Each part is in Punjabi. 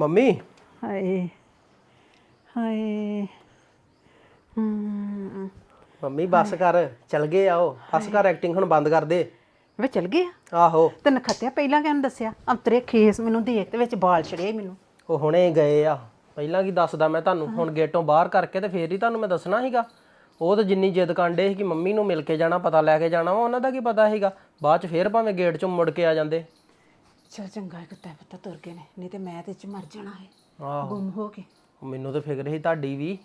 ਮੰਮੀ? ਹਾਏ ਹਾਏ। ਹਮ। ਮੰਮੀ ਬੱਸ ਕਰ ਚਲ ਗਏ ਆਓ ਬੱਸ ਕਰ ਐਕਟਿੰਗ ਹੁਣ ਬੰਦ ਕਰ ਦੇ। ਵੇ ਚਲ ਗਿਆ ਆਹੋ। ਤੈਨੂੰ ਖੱਤਿਆ ਪਹਿਲਾਂ ਕਿਉਂ ਨੀ ਦੱਸਿਆ? ਅੰਤਰੇ ਖੇਸ ਮੈਨੂੰ ਦੇਖ ਤੇ ਵਿੱਚ ਬਾਲ ਛੜੇ ਮੈਨੂੰ। ਉਹ ਹੁਣੇ ਗਏ ਆ। ਪਹਿਲਾਂ ਕੀ ਦੱਸਦਾ ਮੈਂ ਤੁਹਾਨੂੰ? ਹੁਣ ਗੇਟੋਂ ਬਾਹਰ ਕਰਕੇ ਤੇ ਫੇਰ ਹੀ ਤੁਹਾਨੂੰ ਮੈਂ ਦੱਸਣਾ ਸੀਗਾ। ਉਹ ਤਾਂ ਜਿੰਨੀ ਜਿੱਦ ਕਾਂਡੇ ਸੀ ਕਿ ਮੰਮੀ ਨੂੰ ਮਿਲ ਕੇ ਜਾਣਾ ਪਤਾ ਲੈ ਕੇ ਜਾਣਾ ਵਾ ਉਹਨਾਂ ਦਾ ਕੀ ਪਤਾ ਸੀਗਾ। ਬਾਅਦ ਚ ਫੇਰ ਭਾਵੇਂ ਗੇਟ ਚੋਂ ਮੁੜ ਕੇ ਆ ਜਾਂਦੇ। ਚਲ ਚੰਗਾ ਹੈ ਕੁੱਤਾ ਪੱਤਾ ਤੁਰ ਗਏ ਨੇ ਨਹੀਂ ਤੇ ਮੈਂ ਤੇ ਚ ਮਰ ਜਾਣਾ ਹੈ। ਆਹੋ। ਗੁੰਮ ਹੋ ਕੇ। ਮੈਨੂੰ ਤਾਂ ਫਿਕਰ ਸੀ ਤੁਹਾਡੀ ਵੀ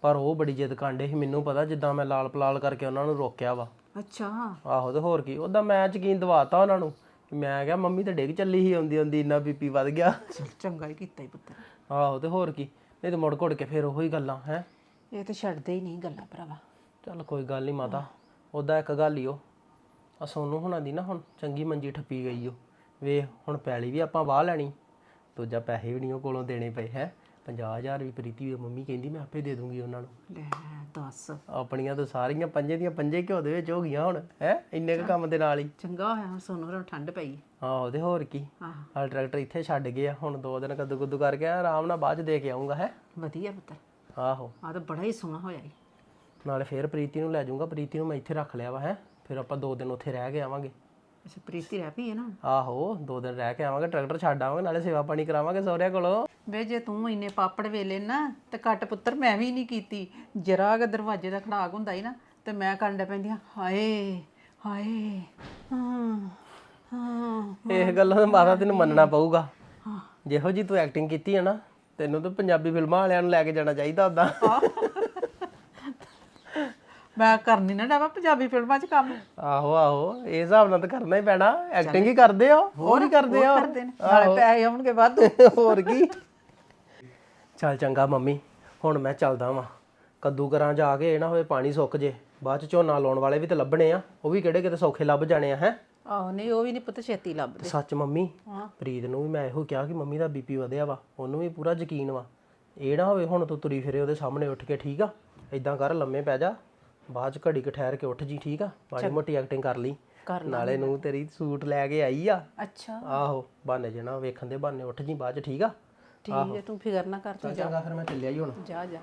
ਪਰ ਉਹ ਬੜੀ ਜਿੱਦ ਕਾਂਡੇ ਸੀ ਮੈਨੂੰ ਪਤਾ ਜਿੱਦਾਂ ਮੈਂ ਲਾਲ ਪਲਾਲ ਕਰਕੇ ਉਹਨਾਂ ਨੂੰ ਰੋਕਿਆ ਵਾ। ਅੱਛਾ। ਆਹੋ ਤੇ ਹੋਰ ਕੀ ਉਹਦਾ ਮੈਂ ਯਕੀਨ ਦਵਾਤਾ ਉਹਨਾਂ ਨੂੰ? ਕਿ ਮੈਂ ਕਿਹਾ ਮੰਮੀ ਤਾਂ ਡਿੱਗ ਚੱਲੀ ਸੀ ਆਉਂਦੀ ਆਉਂਦੀ ਇੰਨਾ ਬੀਪੀ ਵੱਧ ਗਿਆ। ਚਲ ਚੰਗਾ ਹੀ ਕੀਤਾ ਹੀ ਪੁੱਤਰ ਆਹੋ ਤੇ ਹੋਰ ਕੀ ਨਹੀਂ ਤੇ ਮੁੜ ਘੁੜ ਕੇ ਫੇਰ ਉਹੀ ਗੱਲਾਂ ਹੈ? ਇਹ ਤੇ ਛੱਡਦੇ ਹੀ ਨਹੀਂ ਗੱਲਾਂ ਭਰਾਵਾ। ਚੱਲ ਕੋਈ ਗੱਲ ਨਹੀਂ ਮਾਤਾ ਉਹਦਾ ਇੱਕ ਗੱਲ ਹੀ ਉਹ ਆ ਸੋਨੂੰ ਹੁਣਾਂ ਦੀ ਨਾ ਹੁਣ ਚੰਗੀ ਮੰਜੀ ਠੱਪੀ ਗਈ ਓ। ਵੇ ਹੁਣ ਪੈਲੀ ਵੀ ਆਪਾਂ ਵਾਹ ਲੈਣੀ। ਦੂਜਾ ਪੈਸੇ ਵੀ ਨਹੀਂ ਉਹ ਕੋਲੋਂ ਦੇਣੇ ਪਏ ਹੈ। 50000 ਵੀ ਪ੍ਰੀਤੀ ਦੀ ਮੰਮੀ ਕਹਿੰਦੀ ਮੈਂ ਆਪੇ ਦੇ ਦੂੰਗੀ ਉਹਨਾਂ ਨੂੰ। ਲੈ ਦੱਸ। ਆਪਣੀਆਂ ਤਾਂ ਸਾਰੀਆਂ ਪੰਜੇ ਦੀਆਂ ਪੰਜੇ ਘਿਓ ਦੇ ਵਿੱਚ ਹੋ ਗਈਆਂ ਹੁਣ ਹੈ ਇੰਨੇ ਕੁ ਕੰਮ ਦੇ ਨਾਲ ਹੀ। ਚੰਗਾ ਹੋਇਆ ਹੁਣ ਸੋਨੂੰ ਨੂੰ ਠੰਡ ਪਈ। ਆਹੋ ਤੇ ਹੋਰ ਕੀ। ਆਹ ਟਰੈਕਟਰ ਇੱਥੇ ਛੱਡ ਗਏ ਆ ਹੁਣ ਦੋ ਦਿਨ ਕੱਦੂ ਕੁੱਦੂ ਕਰਕੇ ਆਰਾਮ ਨਾਲ ਬਾਅਦ ਚ ਦੇ ਕੇ ਆਉਂਗਾ ਹੈ। ਵਧੀਆ ਪੁੱਤਰ ਆਹੋ। ਆ ਤਾਂ ਬੜਾ ਹੀ ਸੋਹਣਾ ਹੋਇਆ ਈ। ਨਾਲੇ ਫੇਰ ਪ੍ਰੀਤੀ ਨੂੰ ਲੈ ਜਾਊਂਗਾ ਪ੍ਰੀਤੀ ਨੂੰ ਮੈਂ ਇੱਥੇ ਰੱਖ ਲਿਆ ਵਾ ਹੈ। ਫਿਰ ਆਪਾਂ ਦੋ ਦਿਨ ਉੱਥੇ ਰਹਿ ਕੇ ਆਵਾਂਗੇ। ਅੱਛਾ ਪ੍ਰੀਤੀ ਰਹਿ ਪਈ ਹੈ ਨਾ? ਆਹੋ ਦੋ ਦਿਨ ਰਹਿ ਕੇ ਆਵਾਂਗੇ ਟਰੈਕਟਰ ਛੱਡ ਆਵਾਂਗੇ ਨਾਲੇ ਸੇਵਾ ਪਾਣੀ ਕਰਾਵਾਂਗੇ ਸਹੁਰਿਆਂ ਕੋਲੋਂ। ਵੇ ਜੇ ਤੂੰ ਇੰਨੇ ਪਾਪੜ ਵੇਲੇ ਨਾ ਤੇ ਕੱਟ ਪੁੱਤਰ ਮੈਂ ਵੀ ਨਹੀਂ ਕੀਤੀ। ਜਰਾ ਕ ਦਰਵਾਜ਼ੇ ਦਾ ਖੜਾਕ ਹੁੰਦਾ ਹੀ ਨਾ ਤੇ ਮੈਂ ਕਰਨ ਡ ਪੈਂਦੀਆਂ ਹਾਏ ਹਾਏ ਹਾਂ ਹਾਂ ਇਹ ਗੱਲਾਂ ਤਾਂ ਮਾਤਾ ਤੈਨੂੰ ਮੰਨਣਾ ਪਊਗਾ। ਜਿਹੋ ਜੀ ਤੂੰ ਐਕਟਿੰਗ ਕੀਤੀ ਹੈ ਨਾ ਤੈਨੂੰ ਤਾਂ ਪੰਜਾਬੀ ਫਿਲਮਾਂ ਵਾਲਿਆਂ ਨੂੰ ਲੈ ਕੇ ਜਾਣਾ ਚਾਹੀਦਾ ਉਦਾਂ ਮੈਂ ਕਰਨੀ ਨਾ ਡਾਵਾ ਪੰਜਾਬੀ ਫਿਲਮਾਂ 'ਚ ਕੰਮ। ਆਹੋ ਆਹੋ ਇਹ ਹਿਸਾਬ ਨਾਲ ਤਾਂ ਕਰਨਾ ਹੀ ਪੈਣਾ। ਐਕਟਿੰਗ ਹੀ ਕਰਦੇ ਹੋ ਹੋਰ ਹੀ ਕਰਦੇ ਹੋ। ਕਰਦੇ ਨੇ। ਨਾਲੇ ਪੈਸੇ ਆਉਣਗੇ ਵਾਧੂ। ਹੋਰ ਕੀ। ਚੱਲ ਚੰਗਾ ਮੰਮੀ ਹੁਣ ਮੈਂ ਚੱਲਦਾ ਵਾਂ। ਕੱਦੂ ਕਰਾਂ ਜਾ ਕੇ ਇਹ ਨਾ ਹੋਏ ਪਾਣੀ ਸੁੱਕ ਜੇ। ਬਾਅਦ ਚ ਝੋਨਾ ਲਾਉਣ ਵਾਲੇ ਵੀ ਤੇ ਲੱਭਣੇ ਆ। ਉਹ ਵੀ ਕਿਹੜੇ ਕਿਤੇ ਸੌਖੇ ਲੱਭ ਜਾਣੇ ਆ ਹੈ? ਆਹੋ ਨਹੀਂ ਉਹ ਵੀ ਨਹੀਂ ਪੁੱਤ ਛੇਤੀ ਲੱਭਦੇ ਸੱਚ ਮੰਮੀ ਪ੍ਰੀਤ ਨੂੰ ਵੀ ਮੈਂ ਇਹੋ ਕਿਹਾ ਕਿ ਮੰਮੀ ਦਾ ਬੀਪੀ ਵਧਿਆ ਵਾ। ਉਹਨੂੰ ਵੀ ਪੂਰਾ ਯਕੀਨ ਵਾ। ਇਹ ਨਾ ਹੋਵੇ ਹੁਣ ਤੂੰ ਤੁਰੀ ਫਿਰੇ ਉਹਦੇ ਸਾਹਮਣੇ ਉੱਠ ਕੇ ਠੀਕ ਆ? ਇਦਾਂ ਕਰ ਲੰਮੇ ਪੈ ਜਾ। ਬਾਅਦ ਚ ਘੜੀ ਕੁ ਠਹਿਰ ਕੇ ਉੱਠ ਜੀ ਠੀਕ ਆ? ਮਾੜੀ ਮੋਟੀ ਐਕਟਿੰਗ ਕਰ ਲਈ। ਕਰ ਨਾਲੇ ਨੂੰ ਤੇਰੀ ਸੂਟ ਲੈ ਕੇ ਆਈ ਆ। ਅੱਛਾ। ਆਹੋ ਬਹਾਨੇ ਜਣਾ ਵੇਖਣ ਦੇ ਬਹਾਨੇ ਉੱਠ ਜੀ ਬਾਅਦ ਚ ਠੀਕ ਆ? ਠੀਕ ਹੈ ਤੂੰ ਫਿਕਰ ਨਾ ਕਰ ਤੂੰ ਚੰਗਾ ਫਿਰ ਮੈਂ ਚੱਲਿਆ ਜੀ ਹੁਣ। ਜਾ ਜਾ।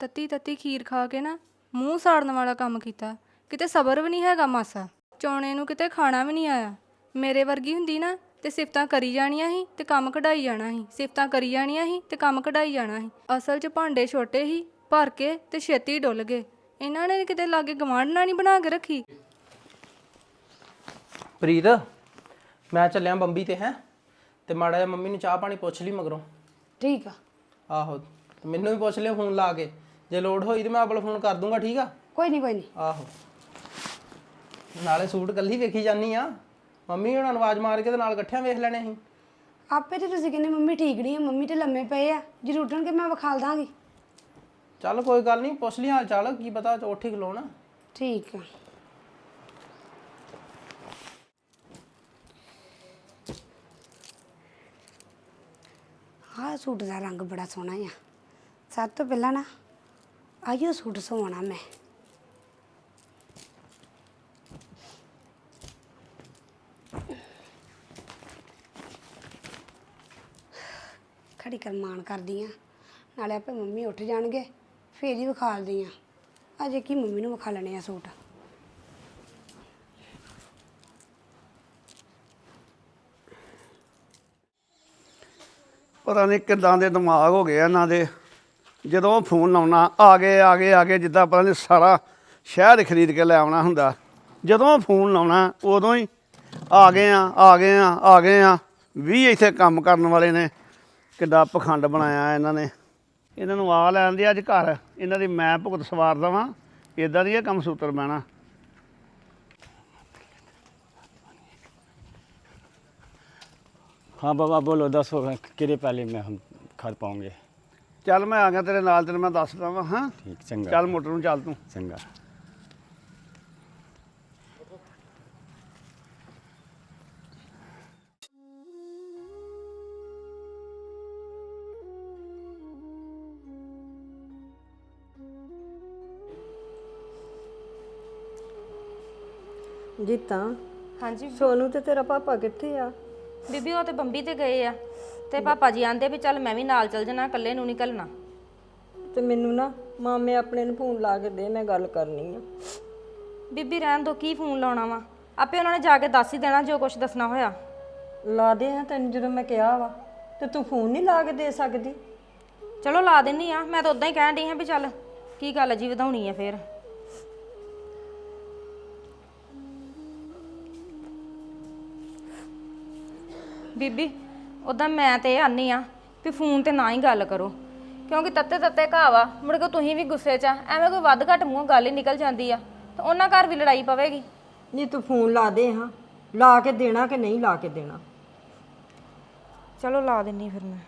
ਤੱਤੀ ਤੱਤੀ ਖੀਰ ਖਾ ਕੇ ਨਾ ਮੂੰਹ ਸਾੜਨ ਵਾਲਾ ਕੰਮ ਕੀਤਾ। ਕਿਤੇ ਸਬਰ ਵੀ ਨਹੀਂ ਹੈਗਾ ਮਾਸਾ। ਚੌਣੇ ਨੂੰ ਕਿਤੇ ਖਾਣਾ ਵੀ ਨਹੀਂ ਆਇਆ। ਮੇਰੇ ਵਰਗੀ ਹੁੰਦੀ ਨਾ ਤੇ ਸਿਫਤਾਂ ਕਰੀ ਜਾਣੀਆਂ ਸੀ ਤੇ ਕੰਮ ਕਢਾਈ ਜਾਣਾ ਸੀ। ਸਿਫਤਾਂ ਕਰੀ ਜਾਣੀਆਂ ਸੀ ਤੇ ਕੰਮ ਕਢਾਈ ਜਾਣਾ ਸੀ। ਅਸਲ 'ਚ ਭਾਂਡੇ ਛੋਟੇ ਸੀ ਭਰ ਕੇ ਤੇ ਛੇਤੀ ਡੁੱਲ ਗਏ। ਇਹਨਾਂ ਨੇ ਕਿਤੇ ਲਾਗੇ ਗਵਾਂਢਣਾ ਨਹੀਂ ਬਣਾ ਕੇ ਰੱਖੀ? ਪ੍ਰੀਤ ਮੈਂ ਚੱਲਿਆ ਬੰਬੀ ਤੇ ਹੈ? ਤੇ ਮਾੜਾ ਜਿਹਾ ਮੰਮੀ ਨੂੰ ਚਾਹ ਪਾਣੀ ਪੁੱਛ ਲਈ ਮਗਰੋਂ। ਠੀਕ ਆ। ਆਹੋ ਤੇ ਮੈਨੂੰ ਵੀ ਪੁੱਛ ਲਿਓ ਫੋਨ ਲਾ ਕੇ। ਜੇ ਲੋਡ ਹੋਈ ਤੇ ਮੈਂ ਆਪਣਾ ਫੋਨ ਕਰ ਦੂੰਗਾ ਠੀਕ ਆ? ਕੋਈ ਨਹੀਂ ਕੋਈ ਨਹੀਂ ਆਹੋ। ਨਾਲੇ ਸੂਟ ਕੱਲੀ ਵੇਖੀ ਜਾਨੀ ਆ। ਮੰਮੀ ਨੂੰ ਆਵਾਜ਼ ਮਾਰ ਕੇ ਤੇ ਨਾਲ ਇਕੱਠਿਆਂ ਵੇਖ ਲੈਣੇ ਸੀ। ਆਪੇ ਤੇ ਤੁਸੀਂ ਕਹਿੰਦੇ ਮੰਮੀ ਠੀਕ ਨਹੀਂ ਆ ਮੰਮੀ ਤੇ ਲੰਮੇ ਪਏ ਆ। ਜੇ ਉੱਠਣਗੇ ਮੈਂ ਵਿਖਾਲ ਦਾਂਗੀ। ਚੱਲ ਕੋਈ ਗੱਲ ਨਹੀਂ ਪੁੱਛ ਲਈ ਹਾਲ ਚਾਲ ਕੀ ਪਤਾ ਉੱਠ ਹੀ ਖਲੋਣਾ। ਠੀਕ ਆ। ਆਹ ਸੂਟ ਦਾ ਰੰਗ ਬੜਾ ਸੋਹਣਾ ਆ। ਸਭ ਤੋਂ ਪਹਿਲਾਂ ਨਾ ਆਇਓ ਸੂਟ ਸਵਾਉਣਾ ਮੈਂ। ਖੜੀ ਕਰਮਾਨ ਕਰਦੀ ਆ ਨਾਲੇ ਆਪੇ ਮੰਮੀ ਉੱਠ ਜਾਣਗੇ, ਫੇਰ ਹੀ ਵਿਖਾਲਦੀ ਆ ਅਜੇ ਕੀ ਮੰਮੀ ਨੂੰ ਵਿਖਾ ਲੈਣੇ ਆ ਸੂਟ? ਪਤਾ ਨਹੀਂ ਕਿੱਦਾਂ ਦੇ ਦਿਮਾਗ ਹੋ ਗਏ ਆ ਇਹਨਾਂ ਦੇ। ਜਦੋਂ ਫੋਨ ਲਾਉਣਾ, ਆ ਗਏ ਆ ਗਏ ਆ ਗਏ, ਜਿੱਦਾਂ ਪਤਾ ਨਹੀਂ ਸਾਰਾ ਸ਼ਹਿਰ ਖਰੀਦ ਕੇ ਲੈ ਆਉਣਾ ਹੁੰਦਾ। ਜਦੋਂ ਫੋਨ ਲਾਉਣਾ, ਉਦੋਂ ਹੀ ਆ ਗਏ ਆ ਆ ਗਏ ਆ ਆ ਗਏ ਆ। ਵੀ ਇੱਥੇ ਕੰਮ ਕਰਨ ਵਾਲੇ ਨੇ। ਕਿੱਡਾ ਪਖੰਡ ਬਣਾਇਆ ਇਹਨਾਂ ਨੇ ਇਹਨਾਂ ਨੂੰ ਆ ਲੈਣ ਦੇ ਅੱਜ ਘਰ ਇਹਨਾਂ ਦੀ ਮੈਂ ਭੁਗਤ ਸਵਾਰ ਦਵਾਂ ਇਦਾਂ ਦੀ ਇਹ ਕੰਮ ਸੂਤਰ ਬਹਿਣਾ हाँ बाबा बोलो दस हो गए किरे पहले में हम खा पाओगे ਚੱਲ ਮੈਂ ਆ ਗਿਆ ਤੇਰੇ ਨਾਲ ਤੈਨੂੰ ਮੈਂ ਦੱਸ ਦਵਾਂ ਹਾਂ ठीक चंगा ਚੱਲ ਮੋਟਰ ਨੂੰ ਚੱਲ ਤੂੰ चंगा ਜੀਤਾ ਹਾਂਜੀ। ਸੋਨੂ ਤੇ ਤੇਰਾ ਪਾਪਾ ਕਿੱਥੇ ਆ? ਬੀਬੀ ਉਹ ਤੇ ਬੰਬੀ ਤੇ ਗਏ ਆ। ਤੇ ਪਾਪਾ ਜੀ ਆਂਦੇ ਵੀ ਚੱਲ ਮੈਂ ਵੀ ਨਾਲ ਚੱਲ ਜਾਣਾ ਇਕੱਲੇ ਨੂੰ ਨਹੀਂ ਘੱਲਣਾ। ਤੇ ਮੈਨੂੰ ਨਾ ਮਾਮੇ ਆਪਣੇ ਨੂੰ ਫੋਨ ਲਾ ਕੇ ਦੇ ਮੈਂ ਗੱਲ ਕਰਨੀ ਆ। ਬੀਬੀ ਰਹਿਣ ਦੋ ਕੀ ਫੋਨ ਲਾਉਣਾ ਵਾ? ਆਪੇ ਉਹਨਾਂ ਨੇ ਜਾ ਕੇ ਦੱਸ ਹੀ ਦੇਣਾ ਜੋ ਕੁਝ ਦੱਸਣਾ ਹੋਇਆ। ਲਾ ਦੇ ਆ ਤੈਨੂੰ ਜਦੋਂ ਮੈਂ ਕਿਹਾ ਵਾ ਤੇ ਤੂੰ ਫੋਨ ਨਹੀਂ ਲਾ ਕੇ ਦੇ ਸਕਦੀ? ਚਲੋ ਲਾ ਦਿੰਨੀ ਆ ਮੈਂ ਤਾਂ ਉਦਾਂ ਹੀ ਕਹਿਣ ਡਈ ਹਾਂ ਵੀ ਚੱਲ ਕੀ ਗੱਲ ਜੀ ਵਧਾਉਣੀ ਆ ਫੇਰ। ਬੀਬੀ ਉਦਾਂ ਮੈਂ ਤੇ ਇਹ ਆਨੀ ਆ ਵੀ ਫੋਨ ਤੇ ਨਾ ਹੀ ਗੱਲ ਕਰੋ। ਕਿਉਂਕਿ ਤੱਤੇ ਤੱਤੇ ਘਾਵਾ ਮੁੜ ਕੇ ਤੁਸੀਂ ਵੀ ਗੁੱਸੇ 'ਚ ਆ ਐਵੇਂ ਕੋਈ ਵੱਧ ਘੱਟ ਮੂੰਹੋਂ ਗੱਲ ਹੀ ਨਿਕਲ ਜਾਂਦੀ ਆ ਤੇ ਉਹਨਾਂ ਘਰ ਵੀ ਲੜਾਈ ਪਵੇਗੀ। ਨਹੀਂ ਤੂੰ ਫੋਨ ਲਾ ਦੇ ਹਾਂ ਲਾ ਕੇ ਦੇਣਾ ਕਿ ਨਹੀਂ ਲਾ ਕੇ ਦੇਣਾ? ਚਲੋ ਲਾ ਦਿੰਨੀ ਫਿਰ ਮੈਂ।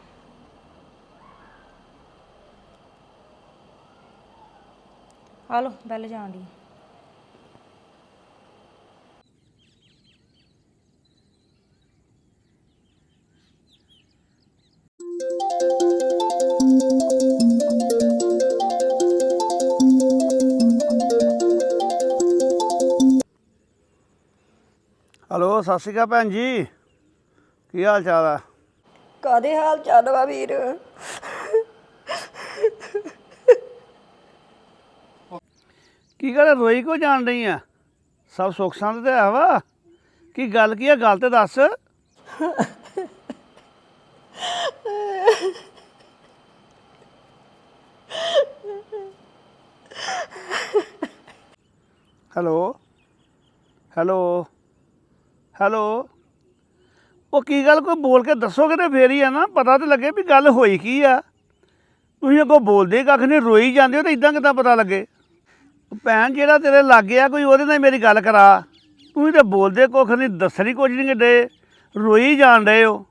ਆ ਲੋ ਬੈਲ ਜਾਣ ਦੀ। ਹਲੋ ਸਤਿ ਸ਼੍ਰੀ ਅਕਾਲ ਭੈਣ ਜੀ। ਕੀ ਹਾਲ ਚਾਲ ਆ? ਕਾਦੇ ਹਾਲ ਚਾਲ ਵਾ ਵੀਰ? ਕੀ ਗੱਲ ਰੋਈ ਕੋ ਜਾਣ ਰਹੀ ਆ? ਸਭ ਸੁੱਖ ਸੰਦ ਤੇ ਆ ਵਾ? ਕੀ ਗੱਲ ਕੀ ਆ ਗੱਲ ਤੇ ਦੱਸ। ਹੈਲੋ ਹੈਲੋ ਹੈਲੋ ਉਹ ਕੀ ਗੱਲ ਕੋਈ ਬੋਲ ਕੇ ਦੱਸੋਗੇ ਤੇ ਫੇਰ ਹੀ ਆ ਨਾ? ਪਤਾ ਤੇ ਲੱਗੇ ਵੀ ਗੱਲ ਹੋਈ ਕੀ ਆ। ਤੁਸੀਂ ਅੱਗੋਂ ਬੋਲਦੇ ਕੱਖ ਨਹੀਂ ਰੋਈ ਜਾਂਦੇ ਹੋ ਤੇ ਇਦਾਂ ਕਿੱਦਾਂ ਪਤਾ ਲੱਗੇ? ਭੈਣ, ਜਿਹੜਾ ਤੇਰੇ ਲਾਗੇ ਆ, ਕੋਈ ਉਹਦੇ ਨਾਲ ਮੇਰੀ ਗੱਲ ਕਰਾ। ਤੁਸੀਂ ਤੇ ਬੋਲਦੇ ਕੁੱਖ ਨਹੀਂ ਦੱਸਣੀ ਕੁਝ ਨਹੀਂ ਡੇ ਰੋਈ ਜਾਣ ਰਹੇ ਹੋ।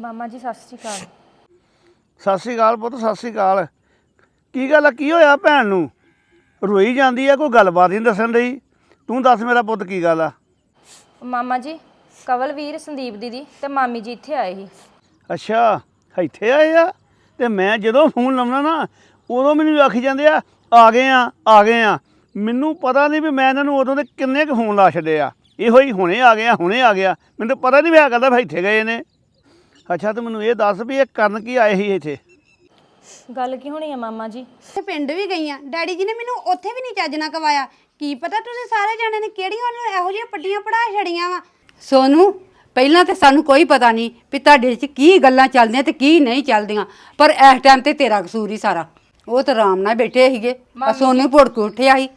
ਮਾਮਾ ਜੀ ਸਤਿ ਸ਼੍ਰੀ ਅਕਾਲ। ਸਤਿ ਸ੍ਰੀ ਅਕਾਲ ਪੁੱਤ ਸਤਿ ਸ੍ਰੀ ਅਕਾਲ। ਕੀ ਗੱਲ ਆ ਕੀ ਹੋਇਆ ਭੈਣ ਨੂੰ? ਰੋਈ ਜਾਂਦੀ ਆ ਕੋਈ ਗੱਲਬਾਤ ਨਹੀਂ ਦੱਸਣ ਰਹੀ ਤੂੰ ਦੱਸ ਮੇਰਾ ਪੁੱਤ ਕੀ ਗੱਲ ਆ? ਮਾਮਾ ਜੀ ਕਵਲਵੀਰ ਸੰਦੀਪ ਦੀਦੀ ਤੇ ਮਾਮੀ ਜੀ ਇੱਥੇ ਆਏ ਸੀ। ਅੱਛਾ ਇੱਥੇ ਆਏ ਆ? ਤੇ ਮੈਂ ਜਦੋਂ ਫੋਨ ਲਾਉਣਾ ਨਾ ਉਦੋਂ ਮੈਨੂੰ ਆਖੀ ਜਾਂਦੇ ਆ ਆ ਗਏ ਆ ਆ ਗਏ ਆ। ਮੈਨੂੰ ਪਤਾ ਨਹੀਂ ਵੀ ਮੈਂ ਇਹਨਾਂ ਨੂੰ ਉਦੋਂ ਦੇ ਕਿੰਨੇ ਕੁ ਫੋਨ ਲਾ ਛੱਡੇ ਆ। ਇਹੋ ਹੀ ਹੁਣੇ ਆ ਗਿਆ ਹੁਣੇ ਆ ਗਿਆ ਮੈਨੂੰ ਤਾਂ ਪਤਾ ਨਹੀਂ ਵਿਆਹ ਕਰਦਾ ਵੀ ਇੱਥੇ ਗਏ ਨੇ। ਅੱਛਾ ਤੂੰ ਮੈਨੂੰ ਇਹ ਦੱਸ ਵੀ ਇਹ ਕਰਨ ਕੀ ਆਏ ਸੀ ਇੱਥੇ? ਗੱਲ ਕੀ ਹੋਣੀ ਆ ਮਾਮਾ ਜੀ? ਤੇ ਪਿੰਡ ਵੀ ਗਈਆਂ। ਡੈਡੀ ਜੀ ਨੇ ਮੈਨੂੰ ਉੱਥੇ ਵੀ ਨਹੀਂ ਚੱਜ ਨਾਲ ਕਵਾਇਆ। ਕੀ ਪਤਾ ਤੁਸੀਂ ਸਾਰੇ ਜਾਣੇ ਨੇ ਕਿਹੜੀਆਂ ਉਹਨੂੰ ਇਹੋ ਜਿਹੀਆਂ ਪੱਟੀਆਂ ਪੜਾ ਛੜੀਆਂ ਵਾ? ਸੋਨੂੰ ਪਹਿਲਾਂ ਤੇ ਸਾਨੂੰ ਕੋਈ ਪਤਾ ਨਹੀਂ ਵੀ ਤੁਹਾਡੇ 'ਚ ਕੀ ਗੱਲਾਂ ਚੱਲਦੀਆਂ ਤੇ ਕੀ ਨਹੀਂ ਚੱਲਦੀਆਂ। ਪਰ ਇਸ ਟਾਈਮ ਤੇ ਤੇਰਾ ਕਸੂਰ ਹੀ ਸਾਰਾ। ਉਹ ਤਾਂ ਆਰਾਮ ਨਾਲ ਬੈਠੇ ਸੀਗੇ। ਆ ਸੋਨੂੰ ਭੁੜ ਕੇ ਉੱਠਿਆ ਸੀ।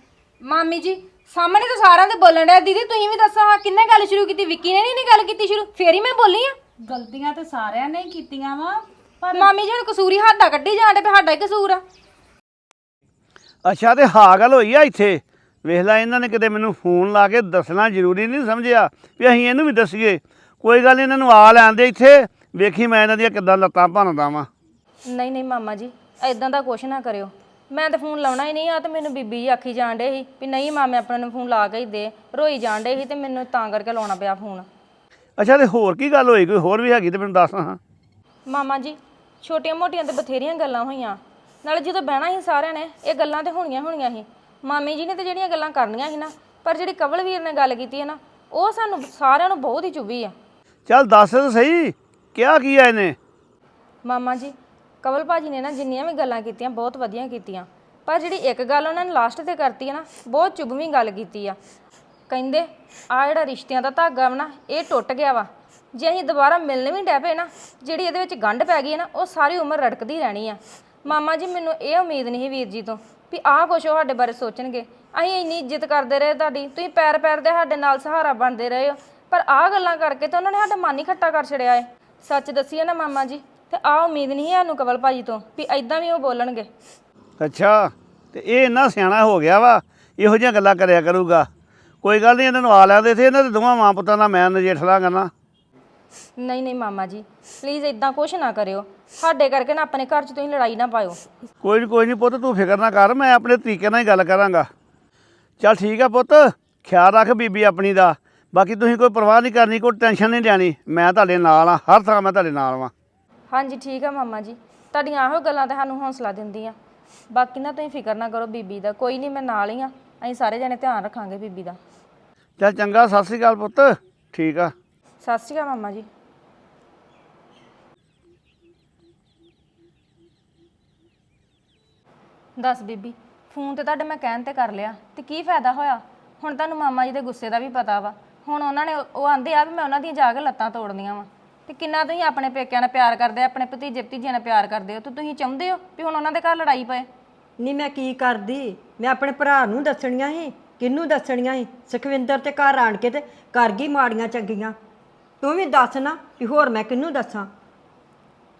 ਮਾਮੀ ਜੀ ਸਾਹਮਣੇ ਤਾਂ ਸਾਰਿਆਂ ਦੇ ਬੋਲਣ ਡਿਆ ਦੀਦੀ ਤੁਸੀਂ ਵੀ ਦੱਸੋ ਹਾਂ ਕਿੰਨੇ ਗੱਲ ਸ਼ੁਰੂ ਕੀਤੀ? ਵਿੱਕੀ ਨੇ ਨਹੀਂ ਨੀ ਗੱਲ ਕੀਤੀ ਸ਼ੁਰੂ? ਫੇਰ ਹੀ ਮੈਂ ਬੋਲੀ ਆ। ਗਲਤੀਆਂ ਤੇ ਸਾਰਿਆਂ ਨੇ ਹੀ ਕੀਤੀਆਂ ਵਾ ਮਾਮੀ ਜੀ ਹੁਣ ਕਸੂਰੀ ਸਾਡਾ ਕੱਢੀ ਜਾਂਦੇ ਪਏ ਸਾਡਾ ਹੀ ਕਸੂਰ ਆ। ਅੱਛਾ ਤੇ ਹਾਂ ਗੱਲ ਹੋਈ ਆ ਇੱਥੇ। ਵੇਖ ਲੈ ਇਹਨਾਂ ਨੇ ਕਿਤੇ ਮੈਨੂੰ ਫੋਨ ਲਾ ਕੇ ਦੱਸਣਾ ਜ਼ਰੂਰੀ ਨਹੀਂ ਸਮਝਿਆ ਵੀ ਅਸੀਂ ਇਹਨੂੰ ਵੀ ਦੱਸੀਏ। ਕੋਈ ਗੱਲ ਨੀ, ਇਹਨਾਂ ਨੂੰ ਆ ਲੈਣ ਦੇ ਇੱਥੇ। ਵੇਖੀ ਮੈਂ ਇਹਨਾਂ ਦੀਆਂ ਕਿੱਦਾਂ ਲੱਤਾਂ ਭੰਨਦਾ ਵਾਂ। ਨਹੀਂ ਨਹੀਂ ਮਾਮਾ ਜੀ ਐਦਾਂ ਦਾ ਕੁਛ ਨਾ ਕਰਿਓ। ਮੈਂ ਤਾਂ ਫੋਨ ਲਾਉਣਾ ਹੀ ਨਹੀਂ ਆ ਤੇ ਮੈਨੂੰ ਬੀਬੀ ਜੀ ਆਖੀ ਜਾਣ ਡੇ ਸੀ ਵੀ ਨਹੀਂ ਮਾਮੇ ਆਪਣੇ ਨੂੰ ਫੋਨ ਲਾ ਕੇ ਹੀ ਦੇ। ਰੋਈ ਜਾਣ ਡੇ ਸੀ ਤੇ ਮੈਨੂੰ ਤਾਂ ਕਰਕੇ ਲਾਉਣਾ ਪਿਆ ਫੋਨ। ਅੱਛਾ ਤੇ ਹੋਰ ਕੀ ਗੱਲ ਹੋਈ? ਕੋਈ ਹੋਰ ਵੀ ਹੈਗੀ ਤੇ ਮੈਨੂੰ ਦੱਸ ਹਾਂ। ਮਾਮਾ ਜੀ ਛੋਟੀਆਂ ਮੋਟੀਆਂ ਤੇ ਬਥੇਰੀਆਂ ਗੱਲਾਂ ਹੋਈਆਂ। ਨਾਲੇ ਜਦੋਂ ਬਹਿਣਾ ਸੀ ਸਾਰਿਆਂ ਨੇ ਇਹ ਗੱਲਾਂ ਤੇ ਹੋਣੀਆਂ ਹੋਣੀਆਂ ਸੀ। ਮਾਮੀ ਜੀ ਨੇ ਤੇ ਜਿਹੜੀਆਂ ਗੱਲਾਂ ਕਰਨੀਆਂ ਸੀ ਨਾ ਪਰ ਜਿਹੜੀ ਕਵਲਵੀਰ ਨੇ ਗੱਲ ਕੀਤੀ ਹੈ ਨਾ ਉਹ ਸਾਨੂੰ ਸਾਰਿਆਂ ਨੂੰ ਬਹੁਤ ਹੀ ਚੁੱਭੀ ਆ। ਚੱਲ ਦੱਸ ਤਾਂ ਸਹੀ ਕਿਹਾ ਕੀ ਆ ਇਹਨੇ? ਮਾਮਾ ਜੀ ਕਵਲ ਭਾਜੀ ਨੇ ਨਾ ਜਿੰਨੀਆਂ ਵੀ ਗੱਲਾਂ ਕੀਤੀਆਂ ਬਹੁਤ ਵਧੀਆ ਕੀਤੀਆਂ। ਪਰ ਜਿਹੜੀ ਇੱਕ ਗੱਲ ਉਹਨਾਂ ਨੇ ਲਾਸਟ ਤੇ ਕਰਤੀ ਹੈ ਨਾ ਬਹੁਤ ਚੁਭਵੀਂ ਗੱਲ ਕੀਤੀ ਆ। ਕਹਿੰਦੇ, ਆ ਜਿਹੜਾ ਰਿਸ਼ਤਿਆਂ ਦਾ ਧਾਗਾ ਵਾ ਨਾ, ਇਹ ਟੁੱਟ ਗਿਆ ਵਾ। ਜੇ ਅਸੀਂ ਦੁਬਾਰਾ ਮਿਲਣ ਵੀ ਡੈ ਪਏ ਨਾ, ਜਿਹੜੀ ਇਹਦੇ ਵਿੱਚ ਗੰਢ ਪੈ ਗਈ ਹੈ ਨਾ, ਉਹ ਸਾਰੀ ਉਮਰ ਰੜਕਦੀ ਰਹਿਣੀ ਆ। ਮਾਮਾ ਜੀ, ਮੈਨੂੰ ਇਹ ਉਮੀਦ ਨਹੀਂ ਸੀ ਵੀਰ ਜੀ ਤੋਂ ਵੀ ਆਹ ਕੁਛ ਉਹ ਸਾਡੇ ਬਾਰੇ ਸੋਚਣਗੇ। ਅਸੀਂ ਇੰਨੀ ਇੱਜ਼ਤ ਕਰਦੇ ਰਹੇ ਤੁਹਾਡੀ, ਤੁਸੀਂ ਪੈਰ ਪੈਰ ਦੇ ਸਾਡੇ ਨਾਲ ਸਹਾਰਾ ਬਣਦੇ ਰਹੇ ਹੋ। ਪਰ ਆਹ ਗੱਲਾਂ ਕਰਕੇ ਤਾਂ ਉਹਨਾਂ ਨੇ ਸਾਡਾ ਮਨ ਹੀ ਖੱਟਾ ਕਰ ਛੜਿਆ ਏ। ਸੱਚ ਦੱਸੀਏ ਨਾ ਮਾਮਾ ਜੀ, ਤੇ ਆਹ ਉਮੀਦ ਨਹੀਂ ਸੀ ਸਾਨੂੰ ਕਵਲ ਭਾਜੀ ਤੋਂ ਵੀ ਐਦਾਂ ਵੀ ਉਹ ਬੋਲਣਗੇ। ਅੱਛਾ, ਤੇ ਇਹ ਇੰਨਾ ਸਿਆਣਾ ਹੋ ਗਿਆ ਵਾ, ਇਹੋ ਜਿਹੀਆਂ ਗੱਲਾਂ ਕਰਿਆ ਕਰੂਗਾ। ਕੋਈ ਗੱਲ ਨਹੀਂ ਇਹਨਾਂ ਨੂੰ ਆ ਲੈਂਦੇ ਸੀ ਇਹਨਾਂ ਦੇ ਦੋਵਾਂ ਮਾਂ ਪੁੱਤਾਂ ਦਾ ਮੈਂ ਨਜਿੱਠ ਲਾਂਗਾ ਨਾ ਨਹੀਂ ਨਹੀਂ ਮਾਮਾ ਜੀ ਪਲੀਜ਼ ਇਦਾਂ ਕੁਛ ਨਾ ਕਰਿਓ। ਸਾਡੇ ਕਰਕੇ ਨਾ ਆਪਣੇ ਘਰ 'ਚ ਤੁਸੀਂ ਲੜਾਈ ਨਾ ਪਾਇਓ। ਕੋਈ ਨਹੀਂ ਕੋਈ ਨਹੀਂ ਪੁੱਤ ਤੂੰ ਫਿਕਰ ਨਾ ਕਰ ਮੈਂ ਆਪਣੇ ਤਰੀਕੇ ਨਾਲ ਹੀ ਗੱਲ ਕਰਾਂਗਾ। ਚੱਲ ਠੀਕ ਆ ਪੁੱਤ ਖਿਆਲ ਰੱਖ ਬੀਬੀ ਆਪਣੀ ਦਾ। ਬਾਕੀ ਤੁਸੀਂ ਕੋਈ ਪਰਵਾਹ ਨਹੀਂ ਕਰਨੀ ਕੋਈ ਟੈਨਸ਼ਨ ਨਹੀਂ ਲੈਣੀ ਮੈਂ ਤੁਹਾਡੇ ਨਾਲ ਆ ਹਰ ਥਾਂ ਮੈਂ ਤੁਹਾਡੇ ਨਾਲ ਵਾਂ। ਹਾਂਜੀ ਠੀਕ ਆ ਮਾਮਾ ਜੀ। ਤੁਹਾਡੀਆਂ ਆਹੋ ਗੱਲਾਂ ਤਾਂ ਸਾਨੂੰ ਹੌਸਲਾ ਦਿੰਦੀਆਂ। ਬਾਕੀ ਨਾ ਤੁਸੀਂ ਫਿਕਰ ਨਾ ਕਰੋ ਬੀਬੀ ਦਾ ਕੋਈ ਨਹੀਂ ਮੈਂ ਨਾਲ ਹੀ ਆ। ਅਸੀਂ ਸਾਰੇ ਜਣੇ ਧਿਆਨ ਰੱਖਾਂਗੇ ਬੀਬੀ ਦਾ। ਚੱਲ ਚੰਗਾ ਸਤਿ ਸ੍ਰੀ ਅਕਾਲ ਪੁੱਤ। ਠੀਕ ਆ। ਸਤਿ ਸ਼੍ਰੀ ਅਕਾਲ ਮਾਮਾ ਜੀ। ਦੱਸ ਬੀਬੀ ਫੋਨ ਤੇ ਤੁਹਾਡੇ ਮੈਂ ਕਹਿਣ ਤੇ ਕਰ ਲਿਆ ਤੇ ਕੀ ਫਾਇਦਾ ਹੋਇਆ? ਹੁਣ ਤੁਹਾਨੂੰ ਮਾਮਾ ਜੀ ਦੇ ਗੁੱਸੇ ਦਾ ਵੀ ਪਤਾ ਵਾ। ਹੁਣ ਉਹਨਾਂ ਨੇ ਉਹ ਆਂਦੇ ਆ ਵੀ ਮੈਂ ਉਹਨਾਂ ਦੀਆਂ ਜਾ ਕੇ ਲੱਤਾਂ ਤੋੜਨੀਆਂ ਵਾ। ਤੇ ਕਿੰਨਾ ਤੁਸੀਂ ਆਪਣੇ ਪੇਕਿਆਂ ਨਾਲ ਪਿਆਰ ਕਰਦੇ ਆ, ਆਪਣੇ ਭਤੀਜੇ ਭਤੀਜੀਆਂ ਨਾਲ ਪਿਆਰ ਕਰਦੇ ਹੋ ਤੇ ਤੁਸੀਂ ਚਾਹੁੰਦੇ ਹੋ ਵੀ ਹੁਣ ਉਹਨਾਂ ਦੇ ਘਰ ਲੜਾਈ ਪਏ? ਨਹੀਂ ਮੈਂ ਕੀ ਕਰਦੀ? ਮੈਂ ਆਪਣੇ ਭਰਾ ਨੂੰ ਦੱਸਣੀਆਂ ਸੀ ਕਿਹਨੂੰ ਦੱਸਣੀਆਂ ਸੀ? ਸੁਖਵਿੰਦਰ ਤੇ ਘਰ ਆਣ ਕੇ ਤੇ ਕਰ ਗਈ ਮਾੜੀਆਂ ਚੰਗੀਆਂ। ਤੂੰ ਵੀ ਦੱਸ ਨਾ ਕਿ ਹੋਰ ਮੈਂ ਕਿਹਨੂੰ ਦੱਸਾਂ?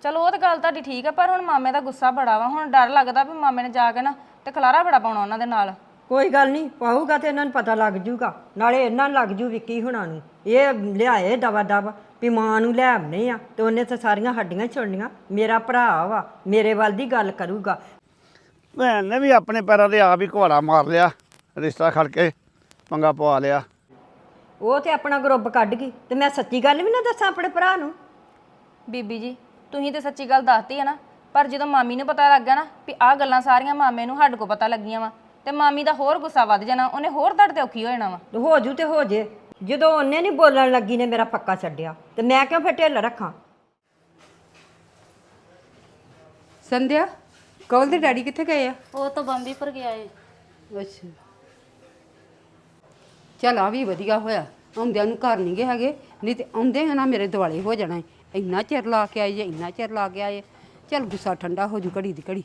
ਚਲੋ ਉਹ ਤਾਂ ਗੱਲ ਤੁਹਾਡੀ ਠੀਕ ਆ ਪਰ ਹੁਣ ਮਾਮੇ ਦਾ ਗੁੱਸਾ ਬੜਾ ਵਾ। ਹੁਣ ਡਰ ਲੱਗਦਾ ਵੀ ਮਾਮੇ ਨੇ ਜਾ ਕੇ ਨਾ ਤੇ ਖਲਾਰਾ ਬੜਾ ਪਾਉਣਾ ਉਹਨਾਂ ਦੇ ਨਾਲ। ਕੋਈ ਗੱਲ ਨਹੀਂ ਪਾਊਗਾ ਤੇ ਇਹਨਾਂ ਨੂੰ ਪਤਾ ਲੱਗ ਜੂਗਾ। ਨਾਲੇ ਇਹਨਾਂ ਨੂੰ ਲੱਗ ਜੂ ਵਿੱਕੀ ਹੁਣਾਂ ਨੂੰ। ਇਹ ਲਿਆਏ ਦਵਾ ਦਵ ਵੀ ਮਾਂ ਨੂੰ ਲੈ ਆਉਨੇ ਆ ਤੇ ਉਹਨੇ ਤਾਂ ਸਾਰੀਆਂ ਹੱਡੀਆਂ ਛੋੜਨੀਆਂ। ਮੇਰਾ ਭਰਾ ਵਾ ਮੇਰੇ ਵੱਲ ਦੀ ਗੱਲ ਕਰੂਗਾ। ਭੈਣ ਨੇ ਵੀ ਆਪਣੇ ਪੈਰਾਂ ਤੇ ਆਪ ਹੀ ਘੋੜਾ ਮਾਰ ਲਿਆ। ਰਿਸ਼ਤਾ ਖੜ ਕੇ ਪੰਗਾ ਪਵਾ ਲਿਆ। ਉਹ ਤੇ ਆਪਣਾ ਗਰੁੱਪ ਕੱਢ ਗਈ ਤੇ ਮੈਂ ਸੱਚੀ ਗੱਲ ਵੀ ਨਾ ਦੱਸਾਂ ਆਪਣੇ ਭਰਾ ਨੂੰ। ਬੀਬੀ ਜੀ ਤੁਸੀਂ ਤੇ ਸੱਚੀ ਗੱਲ ਦੱਸਤੀ ਹੈ ਨਾ ਪਰ ਜਦੋਂ ਮਾਮੀ ਨੂੰ ਪਤਾ ਲੱਗ ਗਿਆ ਨਾ ਵੀ ਆਹ ਗੱਲਾਂ ਸਾਰੀਆਂ ਮਾਮੇ ਨੂੰ ਸਾਡੇ ਕੋ ਪਤਾ ਲੱਗੀਆਂ ਵਾ ਤੇ ਮਾਮੀ ਦਾ ਹੋਰ ਗੁੱਸਾ ਵੱਧ ਜਾਣਾ ਉਹਨੇ ਹੋਰ ਤੁਹਾਡੇ ਤੇ ਔਖੀ ਹੋ ਜਾਣਾ ਵਾ। ਤੇ ਹੋ ਜੂ ਤੇ ਹੋ ਜੇ। ਜਦੋਂ ਉਹਨੇ ਨਹੀਂ ਬੋਲਣ ਲੱਗੀ ਨੇ ਮੇਰਾ ਪੱਕਾ ਛੱਡਿਆ ਤੇ ਮੈਂ ਕਿਉਂ ਫਿਰ ਢਿੱਲ ਰੱਖਾਂ? ਸੰਧਿਆ ਕਵਲ ਦੇ ਡੈਡੀ ਕਿੱਥੇ ਗਏ ਆ? ਉਹ ਤਾਂ ਬੰਬੀਪੁਰ ਗਿਆ ਏ। ਅੱਛਾ। ਚਲ ਆ ਵੀ ਵਧੀਆ ਹੋਇਆ। ਆਉਂਦਿਆਂ ਨੂੰ ਘਰ ਨਹੀਂ ਗਏ ਹੈਗੇ ਨਹੀਂ ਤੇ ਆਉਂਦੇ ਨਾ ਮੇਰੇ ਦਿਵਾਲੇ ਹੋ ਜਾਣਾ ਏ। ਇੰਨਾ ਚਿਰ ਲਾ ਕੇ ਆਏ ਜੇ ਇੰਨਾ ਚਿਰ ਲਾ ਕੇ ਆਏ। ਚਲ ਗੁੱਸਾ ਠੰਡਾ ਹੋ ਜੂ ਘੜੀ ਦੀ ਘੜੀ।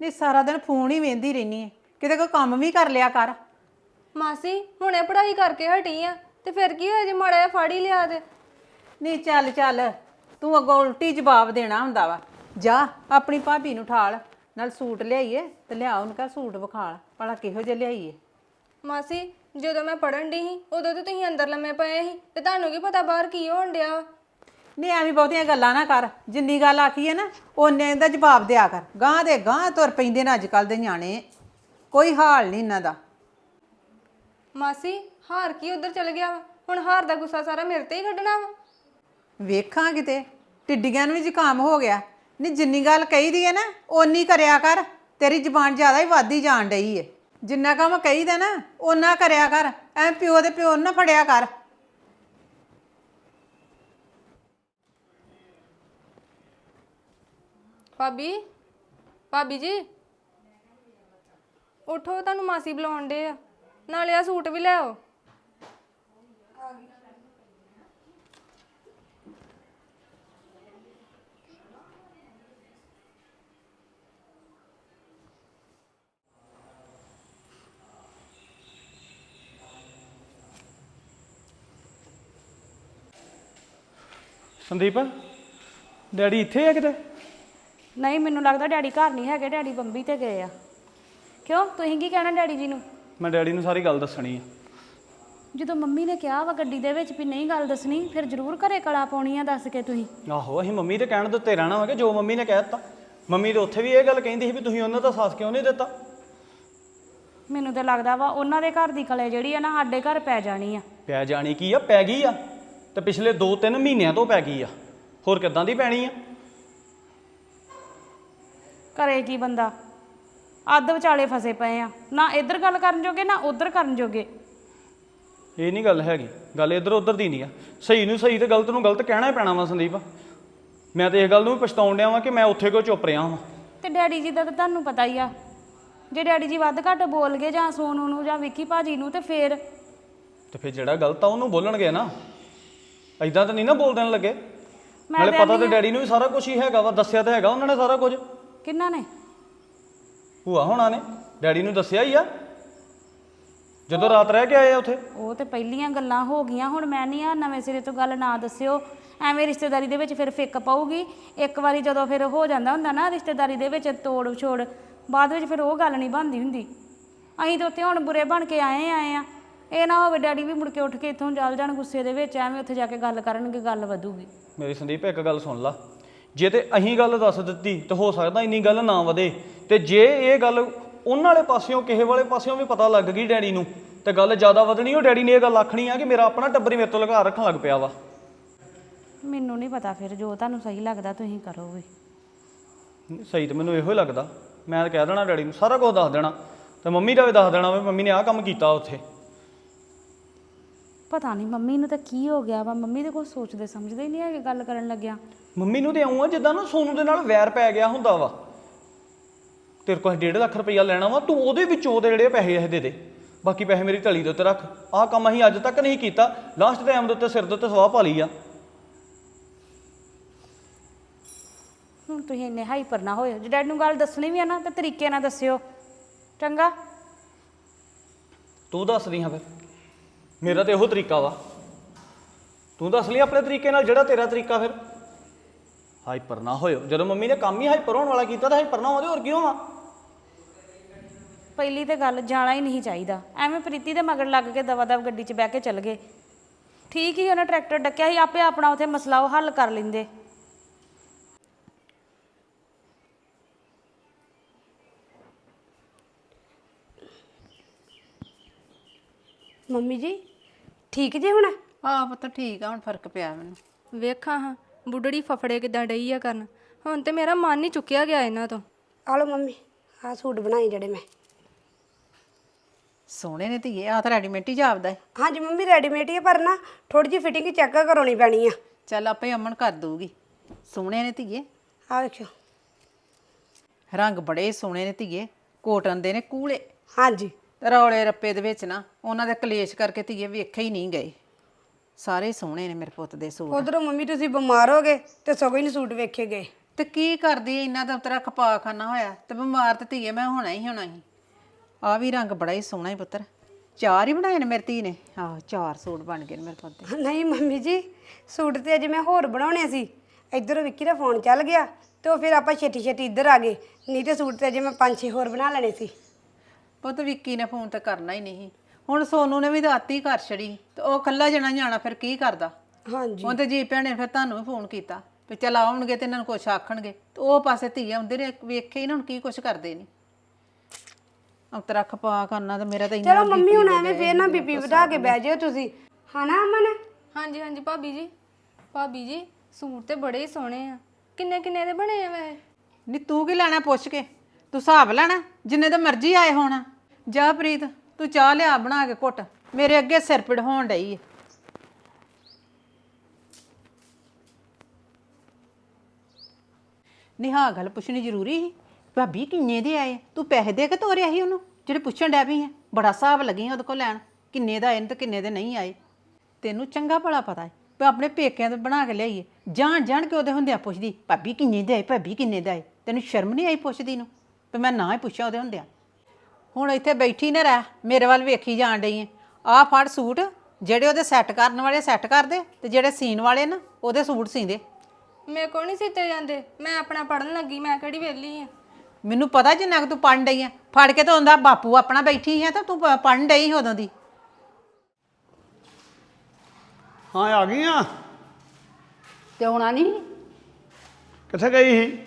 ਨਹੀਂ ਸਾਰਾ ਦਿਨ ਫੋਨ ਹੀ ਵੇਂਦੀ ਰਹਿਨੀ ਹੈ ਕਿਤੇ ਕੋਈ ਕੰਮ ਵੀ ਕਰ ਲਿਆ ਕਰ। ਮਾਸੀ ਹੁਣੇ ਪੜ੍ਹਾਈ ਕਰਕੇ ਹਟੀ ਆ ਤੇ ਫਿਰ ਕੀ ਹੋਇਆ ਜੇ ਮਾੜਾ ਜਿਹਾ ਫੜ ਹੀ ਲਿਆ ਤੇ ਨਹੀਂ ਚੱਲ ਚੱਲ। ਤੂੰ ਅੱਗੋਂ ਉਲਟੀ ਜਵਾਬ ਦੇਣਾ ਹੁੰਦਾ ਵਾ। ਜਾ ਆਪਣੀ ਭਾਬੀ ਨੂੰ ਠਾਲ ਨਾਲ ਸੂਟ ਲਿਆਈਏ ਤੇ ਲਿਆ ਉਹਨੂੰ ਸੂਟ ਵਿਖਾਲ ਭਲਾ ਕਿਹੋ ਜਿਹਾ ਲਿਆਈਏ। ਮਾਸੀ ਜਦੋਂ ਮੈਂ ਪੜਨ ਦੀ ਸੀ ਉਦੋਂ ਤੇ ਤੁਸੀਂ ਅੰਦਰ ਲੰਮੇ ਪਏ ਸੀ ਤੇ ਤੁਹਾਨੂੰ ਕੀ ਪਤਾ ਬਾਹਰ ਕੀ ਹੋਣ ਡਿਆ ਵਾ? ਨਹੀਂ ਐਵੇਂ ਬਹੁਤੀਆਂ ਗੱਲਾਂ ਨਾ ਕਰ ਜਿੰਨੀ ਗੱਲ ਆਖੀ ਹੈ ਨਾ ਉਹਨੇ ਦਾ ਜਵਾਬ ਦਿਆ ਕਰ ਗਾਂ ਦੇ ਗਾਂ ਤੁਰ ਪੈਂਦੇ ਨੇ ਅੱਜ ਕੱਲ ਦੇ ਨਿਆਣੇ ਕੋਈ ਹਾਲ ਨਹੀਂ ਇਹਨਾਂ ਦਾ। ਮਾਸੀ ਹਾਰ ਕੀ ਉਧਰ ਚਲ ਗਿਆ ਵਾ? ਹੁਣ ਹਾਰ ਦਾ ਗੁੱਸਾ ਸਾਰਾ ਮੇਰੇ ਤੇ ਹੀ ਕੱਢਣਾ ਵਾ? ਵੇਖਾਂ ਕਿਤੇ ਟਿੱਡੀਆਂ ਨੂੰ ਵੀ ਜ਼ੁਕਾਮ ਹੋ ਗਿਆ। ਨਹੀਂ ਜਿੰਨੀ ਗੱਲ ਕਹੀਦੀ ਹੈ ਨਾ, ਓਨੀ ਕਰਿਆ ਕਰ, ਤੇਰੀ ਜ਼ਬਾਨ ਜ਼ਿਆਦਾ ਹੀ ਵੱਧਦੀ ਜਾਣ ਡਈ ਏ। ਜਿੰਨਾ ਕੰਮ ਕਹੀਦਾ ਨਾ, ਓਨਾ ਕਰਿਆ ਕਰ, ਐ ਪਿਓ ਦੇ ਪਿਓ ਨੂੰ ਨਾ ਫੜਿਆ ਕਰ। ਭਾਬੀ ਭਾਬੀ ਜੀ। ਉਠੋ, ਤੁਹਾਨੂੰ ਮਾਸੀ ਬੁਲਾਉਣ ਡੇ ਆ। ਨਾਲੇ ਆ ਸੂਟ ਵੀ ਲੈ ਆਓ। ਸੰਦੀਪ ਡੈਡੀ ਇੱਥੇ ਆ ਕਿਤੇ? ਨਹੀਂ ਮੈਨੂੰ ਲੱਗਦਾ ਡੈਡੀ ਘਰ ਨਹੀਂ ਹੈਗੇ ਡੈਡੀ ਬੰਬੀ ਤੇ ਗਏ ਆ। ਕਿਉਂ? ਤੁਸੀਂ ਕੀ ਕਹਿਣਾ ਡੈਡੀ ਜੀ ਨੂੰ? ਮੈਂ ਡੈਡੀ ਨੂੰ ਸਾਰੀ ਗੱਲ ਦੱਸਣੀ ਆ। ਜਦੋਂ ਮੰਮੀ ਨੇ ਕਿਹਾ ਵਾ ਗੱਡੀ ਦੇ ਵਿੱਚ ਵੀ ਨਹੀਂ ਗੱਲ ਦੱਸਣੀ ਫਿਰ ਜ਼ਰੂਰ ਘਰੇ ਕਲਾ ਪਾਉਣੀ ਆ ਦੱਸ ਕੇ ਤੁਸੀਂ। ਆਹੋ ਅਸੀਂ ਮੰਮੀ ਦੇ ਕਹਿਣ ਦੇ ਉੱਤੇ ਰਹਿਣਾ ਵਾ ਕਿ ਜੋ ਮੰਮੀ ਨੇ ਕਹਿ ਦਿੱਤਾ। ਮੰਮੀ ਤੇ ਉੱਥੇ ਵੀ ਇਹ ਗੱਲ ਕਹਿੰਦੀ ਸੀ ਵੀ ਤੁਸੀਂ ਉਹਨਾਂ ਦਾ ਸਾਥ ਕਿਉਂ ਨਹੀਂ ਦਿੱਤਾ? ਮੈਨੂੰ ਤਾਂ ਲੱਗਦਾ ਵਾ ਉਹਨਾਂ ਦੇ ਘਰ ਦੀ ਕਲੇ ਜਿਹੜੀ ਆ ਨਾ ਸਾਡੇ ਘਰ ਪੈ ਜਾਣੀ ਆ। ਪੈ ਜਾਣੀ ਕੀ ਆ? ਪੈ ਗਈ ਆ। ਤੇ ਪਿਛਲੇ 2-3 ਮਹੀਨਿਆਂ ਤੋਂ ਪੈ ਗਈ ਆ। ਹੋਰ ਕਿੱਦਾਂ ਦੀ ਪੈਣੀ ਆ? ਘਰੇ ਕੀ ਬੰਦਾ? ਅੱਧ ਵਿਚਾਲੇ ਫਸੇ ਪਏ ਆ। ਨਾ ਇੱਧਰ ਗੱਲ ਕਰਨ ਜੋਗੇ ਨਾ ਉੱਧਰ ਕਰਨ ਜੋਗੇ। ਇਹ ਨਹੀਂ ਗੱਲ ਹੈਗੀ। ਗੱਲ ਇੱਧਰ ਉੱਧਰ ਦੀ ਨਹੀਂ ਆ। ਸਹੀ ਨੂੰ ਸਹੀ ਤੇ ਗਲਤ ਨੂੰ ਗਲਤ ਕਹਿਣਾ ਹੀ ਪੈਣਾ ਵਾ ਸੰਦੀਪ। ਮੈਂ ਤੇ ਇਹ ਗੱਲ ਨੂੰ ਵੀ ਪਛਤਾਉਣ ਡਿਆ ਵਾਂ ਕਿ ਮੈਂ ਉੱਥੇ ਕਿਉਂ ਚੁੱਪ ਰਿਹਾ ਵਾਂ। ਤੇ ਡੈਡੀ ਜੀ ਦਾ ਤਾਂ ਤੁਹਾਨੂੰ ਪਤਾ ਹੀ ਆ। ਜੇ ਡੈਡੀ ਜੀ ਵੱਧ ਘੱਟ ਬੋਲ ਗਏ ਜਾਂ ਸੋਨੂ ਨੂੰ ਜਾਂ ਵਿੱਕੀ ਭਾਜੀ ਨੂੰ ਤੇ ਫੇਰ ਤੇ ਫਿਰ ਜਿਹੜਾ ਗਲਤ ਆ ਉਹਨੂੰ ਬੋਲਣਗੇ ਨਾ। ਐਦਾਂ ਤਾਂ ਨਹੀਂ ਨਾ ਬੋਲ ਦੇਣ ਲੱਗੇ। ਮੈਂ ਨਾਲੇ ਪਤਾ ਤੇ ਡੈਡੀ ਨੂੰ ਵੀ ਸਾਰਾ ਕੁਝ ਹੀ ਹੈਗਾ ਵਾ ਦੱਸਿਆ ਤਾਂ ਹੈਗਾ ਉਹਨਾਂ ਨੇ ਸਾਰਾ ਕੁਝ। ਕਿੰਨਾ ਨੇ? ਭੂਆ ਹੋਣਾ ਨੇ ਡੈਡੀ ਨੂੰ ਦੱਸਿਆ ਹੀ ਆ। ਜਦੋਂ ਰਾਤ ਰਹਿ ਕੇ ਆਏ ਆ ਉੱਥੇ। ਉਹ ਤੇ ਪਹਿਲੀਆਂ ਗੱਲਾਂ ਹੋ ਗਈਆਂ ਹੁਣ ਮੈਂ ਨਹੀਂ ਆ ਨਵੇਂ ਸਿਰੇ ਤੋਂ ਗੱਲ ਨਾ ਦੱਸਿਓ। ਐਵੇਂ ਰਿਸ਼ਤੇਦਾਰੀ ਦੇ ਵਿੱਚ ਫਿਰ ਫਿੱਕ ਪਾਊਗੀ। ਇੱਕ ਵਾਰੀ ਜਦੋਂ ਫਿਰ ਹੋ ਜਾਂਦਾ ਹੁੰਦਾ ਨਾ ਰਿਸ਼ਤੇਦਾਰੀ ਦੇ ਵਿੱਚ ਤੋੜ ਛੋੜ ਬਾਅਦ ਵਿੱਚ ਫਿਰ ਉਹ ਗੱਲ ਨਹੀਂ ਬਣਦੀ ਹੁੰਦੀ। ਅਸੀਂ ਤਾਂ ਉੱਥੇ ਹੁਣ ਬੁਰੇ ਬਣ ਕੇ ਆਏ ਆਏ ਆ। ਇਹ ਨਾ ਹੋਵੇ ਡੈਡੀ ਵੀ ਮੁੜ ਕੇ ਉੱਠ ਕੇ ਇੱਥੋਂ ਚੱਲ ਜਾਣ ਗੁੱਸੇ ਦੇ ਵਿੱਚ ਐਵੇਂ ਉੱਥੇ ਜਾ ਕੇ ਗੱਲ ਕਰਨਗੇ ਗੱਲ ਵਧੂਗੀ। ਮੇਰੀ ਸੰਦੀਪ ਇੱਕ ਗੱਲ ਸੁਣ ਲਾ। ਜੇ ਤੇ ਅਹੀਂ ਗੱਲ ਦੱਸ ਦਿੱਤੀ ਤੇ ਹੋ ਸਕਦਾ ਇੰਨੀ ਗੱਲ ਨਾ ਵਧੇ। ਤੇ ਜੇ ਇਹ ਗੱਲ ਉਹਨਾਂ ਵਾਲੇ ਪਾਸਿਓਂ ਕਿਸੇ ਵਾਲੇ ਪਾਸਿਓਂ ਵੀ ਪਤਾ ਲੱਗ ਗਈ ਡੈਡੀ ਨੂੰ ਤੇ ਗੱਲ ਜ਼ਿਆਦਾ ਵਧਣੀ ਉਹ ਡੈਡੀ ਨੇ ਇਹ ਗੱਲ ਆਖਣੀ ਆ ਕਿ ਮੇਰਾ ਆਪਣਾ ਟੱਬਰ ਹੀ ਮੇਰੇ ਤੋਂ ਲਗਾ ਰੱਖਣ ਲੱਗ ਪਿਆ ਵਾ। ਮੈਨੂੰ ਨਹੀਂ ਪਤਾ ਫਿਰ ਜੋ ਤੁਹਾਨੂੰ ਸਹੀ ਲੱਗਦਾ ਤੁਸੀਂ ਕਰੋਗੇ ਸਹੀ ਤੇ ਮੈਨੂੰ ਇਹੋ ਹੀ ਲੱਗਦਾ। ਮੈਂ ਤਾਂ ਕਹਿ ਦੇਣਾ ਡੈਡੀ ਨੂੰ ਸਾਰਾ ਕੁਝ ਦੱਸ ਦੇਣਾ। ਤੇ ਮੰਮੀ ਦਾ ਵੀ ਦੱਸ ਦੇਣਾ ਵੀ ਮੰਮੀ ਨੇ ਆਹ ਕੰਮ ਕੀਤਾ ਉੱਥੇ। ਪਤਾ ਨਹੀਂ ਮੰਮੀ ਨੂੰ ਤਾਂ ਕੀ ਹੋ ਗਿਆ ਵਾ ਮੰਮੀ ਤੇ ਕੁਝ ਸੋਚਦੇ ਸਮਝਦੇ ਹੀ ਨਹੀਂ ਹੈਗੇ ਗੱਲ ਕਰਨ ਲੱਗਿਆ। ਮੰਮੀ ਨੂੰ ਤੇ ਆਉਂ ਆ ਜਿੱਦਾਂ ਨਾ ਸੋਨੂ ਦੇ ਨਾਲ ਵੈਰ ਪੈ ਗਿਆ ਹੁੰਦਾ ਵਾ। ਤੇਰੇ ਕੋਲ 1.5 ਲੱਖ ਰੁਪਈਆ ਲੈਣਾ ਵਾ ਤੂੰ ਉਹਦੇ ਵਿੱਚੋਂ ਉਹਦੇ ਜਿਹੜੇ ਪੈਸੇ ਇਹ ਦੇ ਦੇ। ਬਾਕੀ ਪੈਸੇ ਮੇਰੀ ਢਲੀ ਦੇ ਉੱਤੇ ਰੱਖ। ਆਹ ਕੰਮ ਅਸੀਂ ਅੱਜ ਤੱਕ ਨਹੀਂ ਕੀਤਾ ਲਾਸਟ ਟਾਈਮ ਦੇ ਉੱਤੇ ਸਿਰ ਦੇ ਉੱਤੇ ਸਵਾਹ ਪਾ ਲਈ ਆ। ਹੁਣ ਤੁਸੀਂ ਇੰਨੇ ਹਾਈਪਰ ਨਾ ਹੋਇਓ। ਜੇ ਡੈਡ ਨੂੰ ਗੱਲ ਦੱਸਣੀ ਵੀ ਆ ਨਾ ਤਾਂ ਤਰੀਕੇ ਨਾਲ ਦੱਸਿਓ। ਚੰਗਾ? ਤੂੰ ਦੱਸਦੀ ਹਾਂ ਫਿਰ। ਮੇਰਾ ਤੇ ਇਹੋ ਤਰੀਕਾ ਵਾ। ਤੂੰ ਦੱਸ ਲਈ ਆਪਣੇ ਤਰੀਕੇ ਨਾਲ ਜਿਹੜਾ ਤੇਰਾ ਤਰੀਕਾ ਫਿਰ। ਹਾਈਪਰ ਨਾ ਹੋਇਓ। ਜਦੋਂ ਮੰਮੀ ਨੇ ਕੰਮ ਹੀ ਹਾਈਪਰ ਹੋਣ ਵਾਲਾ ਕੀਤਾ ਤਾਂ ਹਾਈਪਰ ਨਾ ਹੋਵੇ ਹੋਰ ਕੀ ਹੋਵਾਂ? ਪਹਿਲੀ ਤੇ ਗੱਲ, ਜਾਣਾ ਹੀ ਨਹੀਂ ਚਾਹੀਦਾ। ਐਵੇਂ ਪ੍ਰੀਤੀ ਦੇ ਮਗਰ ਲੱਗ ਕੇ ਦਵਾ ਦਵ ਗੱਡੀ 'ਚ ਬਹਿ ਕੇ ਚੱਲ ਗਏ। ਠੀਕ ਹੀ ਉਹਨੇ ਟਰੈਕਟਰ ਡੱਕਿਆ ਸੀ, ਆਪੇ ਆਪਣਾ ਉਥੇ ਮਸਲਾ ਉਹ ਹੱਲ ਕਰ ਲੈਂਦੇ। ਮੰਮੀ ਜੀ ਠੀਕ ਜੇ ਹੁਣ? ਆਹ ਪੁੱਤ ਠੀਕ ਆ ਹੁਣ ਫ਼ਰਕ ਪਿਆ ਮੈਨੂੰ। ਵੇਖਾਂ ਹਾਂ ਬੁੱਢੜੀ ਫਫੜੇ ਕਿਦਾਂ ਡਈ ਆ ਕਰਨ। ਹੁਣ ਤੇ ਮੇਰਾ ਮਨ ਹੀ ਚੁੱਕਿਆ ਗਿਆ ਇਹਨਾਂ ਤੋਂ। ਆ ਲਓ ਮੰਮੀ ਆਹ ਸੂਟ ਬਣਾਏ ਜਿਹੜੇ ਮੈਂ। ਸੋਹਣੇ ਨੇ ਧੀਏ ਆ ਤਾਂ ਰੈਡੀਮੇਡ ਹੀ ਜਾਪਦਾ ਹੈ ਹਾਂਜੀ ਮੰਮੀ ਰੈਡੀਮੇਡ ਹੀ ਆ ਪਰ ਨਾ ਥੋੜੀ ਜਿਹੀ ਫਿਟਿੰਗ ਚੈੱਕ ਕਰਾਉਣੀ ਪੈਣੀ ਆ। ਚੱਲ ਆਪੇ ਅਮਨ ਕਰ ਦਊਗੀ। ਸੋਹਣੇ ਨੇ ਧੀਏ। ਆ ਵੇਖਿਓ। ਰੰਗ ਬੜੇ ਸੋਹਣੇ ਨੇ ਧੀਏ ਕੋਟਨ ਦੇ ਨੇ ਕੂਲੇ। ਹਾਂਜੀ। ਤੇ ਰੌਲੇ ਰੱਪੇ ਦੇ ਵਿੱਚ ਨਾ ਉਹਨਾਂ ਦੇ ਕਲੇਸ਼ ਕਰਕੇ ਧੀਏ ਵੇਖੇ ਹੀ ਨਹੀਂ ਗਏ। ਸਾਰੇ ਸੋਹਣੇ ਨੇ ਮੇਰੇ ਪੁੱਤ ਦੇ ਸੂਟ। ਉਧਰੋਂ ਮੰਮੀ ਤੁਸੀਂ ਬਿਮਾਰ ਹੋ ਗਏ ਤੇ ਸਗੋਂ ਹੀ ਨਹੀਂ ਸੂਟ ਵੇਖੇ ਗਏ। ਤੇ ਕੀ ਕਰਦੀ ਐ ਇੰਨਾ ਤਾਂ ਤੇਰਾ ਖਪਾ ਖਾਨਾ ਹੋਇਆ ਤੇ ਬਿਮਾਰ ਤੇ ਧੀਏ ਮੈਂ ਹੋਣਾ ਹੀ ਹੋਣਾ ਸੀ। ਆ ਵੀ ਰੰਗ ਬੜਾ ਹੀ ਸੋਹਣਾ ਹੈ ਪੁੱਤਰ। ਚਾਰ ਹੀ ਬਣਾਏ ਨੇ ਮੇਰੀ ਧੀ ਨੇ। ਹਾਂ ਚਾਰ ਸੂਟ ਬਣ ਗਏ ਨੇ ਮੇਰੇ ਪੁੱਤ ਦੇ। ਨਹੀਂ ਮੰਮੀ ਜੀ ਸੂਟ ਤੇ ਅਜੇ ਮੈਂ ਹੋਰ ਬਣਾਉਣੇ ਸੀ। ਇੱਧਰੋਂ ਵਿੱਕੀ ਦਾ ਫੋਨ ਚੱਲ ਗਿਆ ਤੇ ਉਹ ਫਿਰ ਆਪਾਂ ਛੇਤੀ ਛੇਤੀ ਇੱਧਰ ਆ ਗਏ। ਨਹੀਂ ਤੇ ਸੂਟ ਤੇ ਅਜੇ ਮੈਂ ਪੰਜ ਛੇ ਹੋਰ ਬਣਾ ਲੈਣੇ ਸੀ। ਪੁੱਤ ਵਿੱਕੀ ਨੇ ਫੋਨ ਤਾਂ ਕਰਨਾ ਹੀ ਨਹੀਂ। ਹੁਣ ਸੋਨੂ ਨੇ ਵੀ ਦਾਤੀ ਕਰ ਛੜੀ ਤੇ ਉਹ ਕੱਲਾ ਜਣਾ ਜਾਣਾ ਫਿਰ ਕੀ ਕਰਦਾ? ਹਾਂਜੀ। ਉਹ ਤੇ ਜੀ ਭੈਣੇ ਫਿਰ ਤੁਹਾਨੂੰ ਵੀ ਫੋਨ ਕੀਤਾ ਵੀ ਚੱਲ ਆਉਣਗੇ ਤੇ ਇਹਨਾਂ ਨੂੰ ਕੁਛ ਆਖਣਗੇ। ਤੇ ਉਹ ਪਾਸੇ ਧੀ ਆਉਂਦੇ ਨੇ ਵੇਖੇ ਇਹਨਾਂ ਨੂੰ ਕੀ ਕੁਛ ਕਰਦੇ ਨੇ। ਅੰਤਰਾ ਖਪਾ ਕਰਨਾ ਤੇ ਮੇਰਾ ਤਾਂ ਇੰਨਾ ਚਲੋ ਮੰਮੀ ਹੁਣ ਐਵੇਂ ਫੇਰ ਨਾ ਬੀਪੀ ਵਧਾ ਕੇ ਬਹਿ ਜਿਓ ਤੁਸੀਂ। ਹਨਾ ਅਮਨ? ਹਾਂਜੀ ਹਾਂਜੀ ਭਾਬੀ ਜੀ। ਭਾਬੀ ਜੀ ਸੂਟ ਤੇ ਬੜੇ ਹੀ ਸੋਹਣੇ ਆ। ਕਿੰਨੇ ਕਿੰਨੇ ਦੇ ਬਣੇ ਆ ਵੈਸੇ? ਨੀ ਤੂੰ ਕੀ ਲੈਣਾ ਪੁੱਛ ਕੇ? ਤੂੰ ਹਿਸਾਬ ਲੈਣਾ? ਜਿੰਨੇ ਦਾ ਮਰਜ਼ੀ ਆਏ ਹੋਣਾ। ਜਾ ਪ੍ਰੀਤ, ਤੂੰ ਚਾਹ ਲਿਆ ਬਣਾ ਕੇ ਘੁੱਟ। ਮੇਰੇ ਅੱਗੇ ਸਿਰ ਪੀੜ ਹੋਣ ਡਈ ਏ। ਨੀ ਗੱਲ ਪੁੱਛਣੀ ਜ਼ਰੂਰੀ ਸੀ। ਭਾਬੀ ਕਿੰਨੇ ਦੇ ਆਏ? ਤੂੰ ਪੈਸੇ ਦੇ ਕੇ ਤੋਰਿਆ ਸੀ ਉਹਨੂੰ? ਜਿਹੜੇ ਪੁੱਛਣ ਡੈ ਪਈ ਹੈ ਬੜਾ ਹਿਸਾਬ ਲੱਗੀ ਉਹਦੇ ਕੋਲ ਲੈਣ। ਕਿੰਨੇ ਦਾ ਆਏ ਨੇ ਤੇ ਕਿੰਨੇ ਦੇ ਨਹੀਂ ਆਏ। ਤੈਨੂੰ ਚੰਗਾ ਭਲਾ ਪਤਾ ਹੈ ਵੀ ਆਪਣੇ ਪੇਕਿਆਂ ਤੋਂ ਬਣਾ ਕੇ ਲਿਆਈਏ। ਜਾਣ ਜਾਣ ਕੇ ਉਹਦੇ ਹੁੰਦਿਆਂ ਪੁੱਛਦੀ, ਭਾਬੀ ਕਿੰਨੇ ਦੇ ਆਏ? ਭਾਬੀ ਕਿੰਨੇ ਦੇ ਆਏ? ਤੈਨੂੰ ਸ਼ਰਮ ਨਹੀਂ ਆਈ ਪੁੱਛਦੀ ਨੂੰ? ਵੀ ਮੈਂ ਨਾ ਹੀ ਪੁੱਛਾਂ ਉਹਦੇ ਹੁੰਦਿਆਂ। ਹੁਣ ਇੱਥੇ ਬੈਠੀ ਨਾ ਰਹਿ ਮੇਰੇ ਵੱਲ ਵੇਖੀ ਜਾਣ ਡਈ ਐ ਆਹ ਫੜ ਸੂਟ ਜਿਹੜੇ ਉਹਦੇ ਸੈੱਟ ਕਰਨ ਵਾਲੇ ਸੈੱਟ ਕਰ ਦੇ ਤੇ ਜਿਹੜੇ ਸੀਨ ਵਾਲੇ ਨਾ ਉਹਦੇ ਸੂਟ ਸੀਂਦੇ। ਮੇਰੇ ਕੋਲ ਨਹੀਂ ਸੀਤੇ ਜਾਂਦੇ। ਮੈਂ ਆਪਣਾ ਪੜਨ ਲੱਗੀ ਮੈਂ ਕਿਹੜੀ ਵਿਹਲੀ ਆ। ਮੈਨੂੰ ਪਤਾ ਜਿੰਨਾ ਕੁ ਤੂੰ ਪੜਨ ਡਈ ਐ ਫੜ ਕੇ ਤਾਂ ਹੁੰਦਾ ਬਾਪੂ ਆਪਣਾ ਬੈਠੀ ਹੈ ਤਾਂ ਤੂੰ ਪ- ਪੜਨ ਡਈ ਸੀ ਉਦੋਂ ਦੀ। ਹਾਂ ਆ ਗਈਆਂ ਤੇ ਆਉਣਾ ਨਹੀਂ ਕਿੱਥੇ ਗਈ ਸੀ?